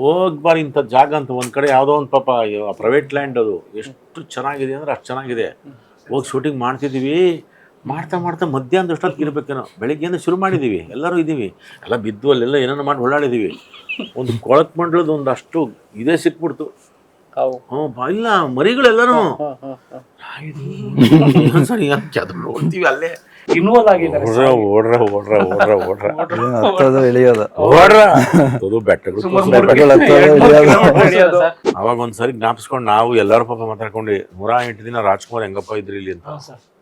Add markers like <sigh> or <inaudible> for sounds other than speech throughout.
ಹೋಗ್ಬಾರಿ ಇಂಥ ಜಾಗ ಅಂತ ಒಂದು ಕಡೆ ಯಾವುದೋ ಒಂದು ಪಾಪ ಪ್ರೈವೇಟ್ ಲ್ಯಾಂಡ್ ಅದು. ಎಷ್ಟು ಚೆನ್ನಾಗಿದೆ ಅಂದ್ರೆ ಅಷ್ಟು ಚೆನ್ನಾಗಿದೆ. ಹೋಗಿ ಶೂಟಿಂಗ್ ಮಾಡ್ತಿದ್ದೀವಿ ಮಾಡ್ತಾ ಮಾಡ್ತಾ ಮಧ್ಯಾಹ್ನದ ಅಷ್ಟೊತ್ತಿಗೆ ಇರ್ಬೇಕೇನೋ. ಬೆಳಿಗ್ಗೆಯಿಂದ ಶುರು ಮಾಡಿದ್ದೀವಿ ಎಲ್ಲರೂ ಇದ್ದೀವಿ ಎಲ್ಲ ಬಿದ್ದು ಅಲ್ಲೆಲ್ಲ ಏನೇನೋ ಮಾಡಿ ಓಡಾಡಿದ್ದೀವಿ ಒಂದು ಕೊಳಕ್ ಮಂಡಲದ ಒಂದು ಅಷ್ಟು ಇದೇ ಸಿಕ್ಬಿಡ್ತು. ಹ್ಞೂ ಇಲ್ಲ ಹ. ಸರಿ ನೋಡ್ತೀವಿ ಅಲ್ಲೇ? ಇನ್ವಾಲ್ವ್ ಆಗಿದ್ದಾರೆ ಓಡ್ರ ಓಡ್ರ ಓಡ್ರ ಓಡ್ರ ಓಡ್ರ ಏನ್ ಹತ್ತೋದು ಇಳಿಯೋದು ಓಡ್ರ <laughs> ಅದು ಬೆಟ್ಟಗಳು ಬೆಟ್ಟಗಳು ಹತ್ತೋದು ಇಳಿಯೋದು <laughs> ಅವಾಗ ಒಂದ್ಸರಿ ಜ್ಞಾಪಿಸ್ಕೊಂಡು ನಾವು ಎಲ್ಲರೂ ಪಾಪ ಮಾತಾಡ್ಕೊಂಡು ನೂರ ಎಂಟು ದಿನ ರಾಜ್ಕುಮಾರ್ ಹೆಂಗಪ್ಪ ಇದ್ರಿ ಇಲ್ಲಿ ಅಂತ.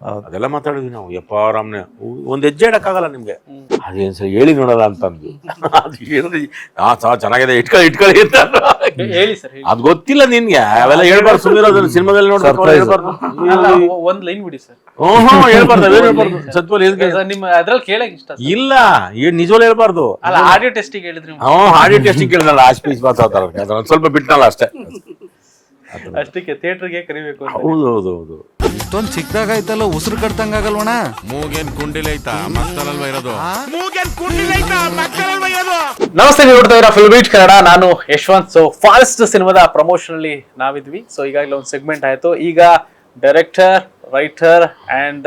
ಅದೆಲ್ಲ ಮಾತಾಡಿದ್ವಿ ನಾವು. ಯಪ್ಪ ರಾಮ್ನೆ ಒಂದ್ ಹೆಜ್ಜೆ ಇಡಕ್ಕಾಗಲ್ಲ ನಿಮ್ಗೆ. ಅದೇನ್ ಸರಿ ಹೇಳಿ ನೋಡಲ್ಲ ಅಂತಂದ್ವಿ ಅದು ಹೇಳಿದ್ರಿ ಹಾ ಸಾ ಚೆನ್ನಾಗಿದೆ ಇಟ್ಕೊಳ್ಳಿ ಇಟ್ಕೊಳ್ಳಿ ಅಂತ ಹೇಳಿ ಸರ್ ಹೇಳಿ. ಅದ್ ಗೊತ್ತಿಲ್ಲ ನಿನ್ಗೆ. ಅವೆಲ್ಲ ಹೇಳ್ಬಾರ್ದು ಸುಮ್ಮನೆ ಸಿನಿಮಾದಲ್ಲಿ ನೋಡ್ಬಾರ್ದು Surprise. ಹೇಳ್ಬಾರ್ದು. ಅಲ್ಲ, ಒ- ಒಂದ್ ಲೈನ್ ಬಿಡಿ ಸರ್. ಹ್ಞೂ ಹೇಳ್ಬಾರ್ದು ಅವೇನ್ ಹೇಳ್ಬಾರ್ದು. ಸತ್ವಲ್ ಎದಕ್ಕೆ ಸರ್, ನಿಮ್ಮ ಅದ್ರಲ್ಲಿ ಕೇಳಕ್ ಇಷ್ಟ ಸರ್. ಇಲ್ಲ ಏನ್ ನಿಜವಲ್ಲ ಹೇಳ್ಬಾರ್ದು. ಅಲ್ಲ ಆಡಿಯೋ ಟೆಸ್ಟಿಗೆ ಹೇಳಿದ್ರಿ ನೀವು. ಹ್ಞೂ ಆಡಿಯೋ ಟೆಸ್ಟಿಂಗ್ ಕೇಳಿದಲ್ಲ ಆಶ್ ಪೀಸ್ ಮಾತಾಡ್ತಾರೆ ಒಂದ್ ಸ್ವಲ್ಪ ಬಿಟ್ನಲ್ಲ ಅಷ್ಟೇ. ಅಷ್ಟಕ್ಕೆ ಥಿಯೇಟರ್ಗೆ ಕರಿಬೇಕು ಅಂತ. ಹೌದು ಹೌದು ಹೌದು. ಇಷ್ಟೊಂದ್ ಚಿಕ್ಕದಾಗೈತಲ್ಲ ಉಸಿರು ಕಟ್ತಂಗಾಗಲ್ವಣ ಮೂಗೇನ್ ಕುಂಡಿಲೈತಾ ಮಕ್ಕಳಲ್ವ ಇರೋದು? ಮೂಗೇನ್ ಕುಂಡಿಲೈತಾ ಮಕ್ಕಳಲ್ವ ಇರೋದು? ನಮಸ್ತೆ ನೀವು ನೋಡ್ತಾ ಇರೋ ಫಿಲ್ಮ್ ಬೀಟ್ ಕನ್ನಡ ನಾನು ಯಶವಂತ್. ಸೊ ಫಾರೆಸ್ಟ್ ಸಿನಿಮಾದ ಪ್ರಮೋಷನ್ ಅಲ್ಲಿ ನಾವಿದ್ವಿ. ಸೊ ಈಗಾಗಲೇ ಒಂದು ಸೆಗ್ಮೆಂಟ್ ಆಯ್ತು. ಈಗ ಡೈರೆಕ್ಟರ್ ರೈಟರ್ ಅಂಡ್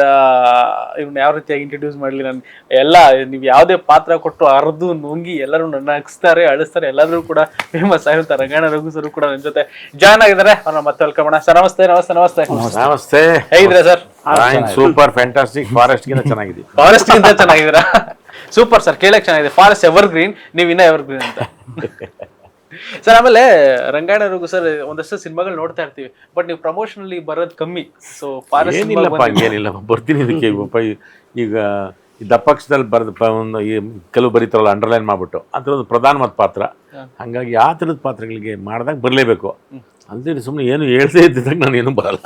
ಇವ್ನ ಯಾವ ರೀತಿಯಾಗಿ ಇಂಟ್ರೊಡ್ಯೂಸ್ ಮಾಡಲಿ ನಾನು ಎಲ್ಲ ನೀವು ಯಾವುದೇ ಪಾತ್ರ ಕೊಟ್ಟು ಅರ್ದು ನುಂಗಿ ಎಲ್ಲರೂ ನನ್ನ ನಗಿಸ್ತಾರೆ ಅಳಿಸ್ತಾರೆ ಎಲ್ಲರೂ ಕೂಡ ಫೇಮಸ್ ಆಗಿರ್ತಾರೆ ರಂಗಾಯಣ ರಘು ಸರ್ ಕೂಡ ನನ್ನ ಜೊತೆ ಜಾಯ್ನ್ ಆಗಿದ್ದಾರೆ. ಅವ್ರನ್ನ ಮತ್ತೆ ವೆಲ್ಕಮ್ ಸರ್ ನಮಸ್ತೆ ನಮಸ್ತೆ ನಮಸ್ತೆ. ನಮಸ್ತೆ. ಹೇಗಿದ್ರೆ ಸರ್? ಸೂಪರ್ ಫ್ಯಾಂಟಾಸ್ಟಿಕ್ ಫಾರೆಸ್ಟ್ ಗಿಂತ ಚೆನ್ನಾಗಿದೆ ಫಾರೆಸ್ಟ್ ಗಿಂತ ಚೆನ್ನಾಗಿದ್ದೀರಾ? ಸೂಪರ್ ಸರ್ ಕೇಳಕ್ಕೆ ಚೆನ್ನಾಗಿದೆ. ಫಾರೆಸ್ಟ್ ಎವರ್ ಗ್ರೀನ್ ನೀವು ಇನ್ನ ಎವರ್ ಗ್ರೀನ್ ಅಂತ. <laughs> ಸರ್ ಆಮೇಲೆ ರಂಗಾಯಣ ರಘು ಸರ್ ಒಂದಷ್ಟು ಸಿನಿಮಾಗಳು ನೋಡ್ತಾ ಇರ್ತೀವಿ. ಬಟ್ ನೀವು ಪ್ರಮೋಷನ್ ಅಲ್ಲಿ ಬರೋದು ಕಮ್ಮಿ. ಸೊ ಏನಿಲ್ಲ ಏನಿಲ್ಲಪ್ಪ ಹಂಗೇನಿಲ್ಲ. ಬರ್ತೀನಿ ಇದಕ್ಕೆ ಈಗ. ಈ ದಪ್ಪಕ್ಷದಲ್ಲಿ ಬರೆದ ಒಂದು ಈ ಕೆಲವು ಬರೀತಾರಲ್ಲ ಅಂಡರ್ಲೈನ್ ಮಾಡ್ಬಿಟ್ಟು. ಪ್ರಧಾನ ಪ್ರಧಾನವಾದ ಪಾತ್ರ. ಹಂಗಾಗಿ ಆ ಥರದ ಪಾತ್ರಗಳಿಗೆ ಮಾಡಿದಾಗ ಬರಲೇಬೇಕು. ಅಲ್ದೇ ಸುಮ್ಮನೆ ಏನು ಹೇಳ್ದೇ ಇದ್ದಾಗ ನಾನು ಏನು ಬರಲ್ಲ.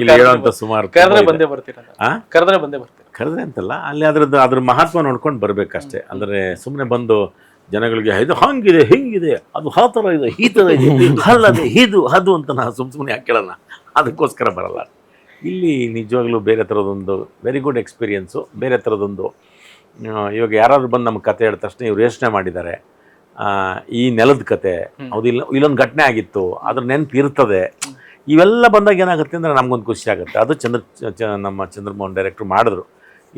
ಇಲ್ಲಿ ಹೇಳೋಂಥ ಸುಮಾರು ಕರೆದ್ರೆ. ಬಂದೇ ಬರ್ತೀರಾ? ಕರೆದ್ರೆ ಬಂದೇ ಬರ್ತೀರಾ. ಕರೆದ್ರೆ ಅಂತಲ್ಲ ಅಲ್ಲಿ ಅದರದ್ದು ಅದ್ರ ಮಹತ್ವ ನೋಡ್ಕೊಂಡು ಬರಬೇಕಷ್ಟೇ. ಅಂದರೆ ಸುಮ್ಮನೆ ಬಂದು ಜನಗಳಿಗೆ ಇದು ಹಂಗಿದೆ ಹಿಂಗಿದೆ ಅದು ಆ ಥರ ಇದೆ ಈ ಥರ ಇದೆ ಅಲ್ಲದೆ ಇದು ಅದು ಅಂತ ನಾನು ಸುಮ್ಮ ಸುಮ್ಮನೆ ಯಾಕೆ ಕೇಳಲ್ಲ. ಅದಕ್ಕೋಸ್ಕರ ಬರಲ್ಲ. ಇಲ್ಲಿ ನಿಜವಾಗ್ಲೂ ಬೇರೆ ಥರದೊಂದು ವೆರಿ ಗುಡ್ ಎಕ್ಸ್ಪೀರಿಯೆನ್ಸು ಬೇರೆ ಥರದೊಂದು ಇವಾಗ ಯಾರಾದರೂ ಬಂದು ನಮ್ಮ ಕತೆ ಹೇಳಿದ ತಕ್ಷಣ ಇವ್ರು ಯೋಚನೆ ಮಾಡಿದ್ದಾರೆ. ಈ ನೆಲದ ಕತೆ ಅದು ಇಲ್ಲ ಇಲ್ಲೊಂದು ಘಟನೆ ಆಗಿತ್ತು ಅದ್ರ ನೆನಪು ಇರ್ತದೆ. ಇವೆಲ್ಲ ಬಂದಾಗ ಏನಾಗುತ್ತೆ ಅಂದರೆ ನಮಗೊಂದು ಖುಷಿ ಆಗುತ್ತೆ. ಅದು ಚಂದ್ರ ನಮ್ಮ ಚಂದ್ರಮೋಹನ್ ಡೈರೆಕ್ಟ್ರು ಮಾಡಿದ್ರು.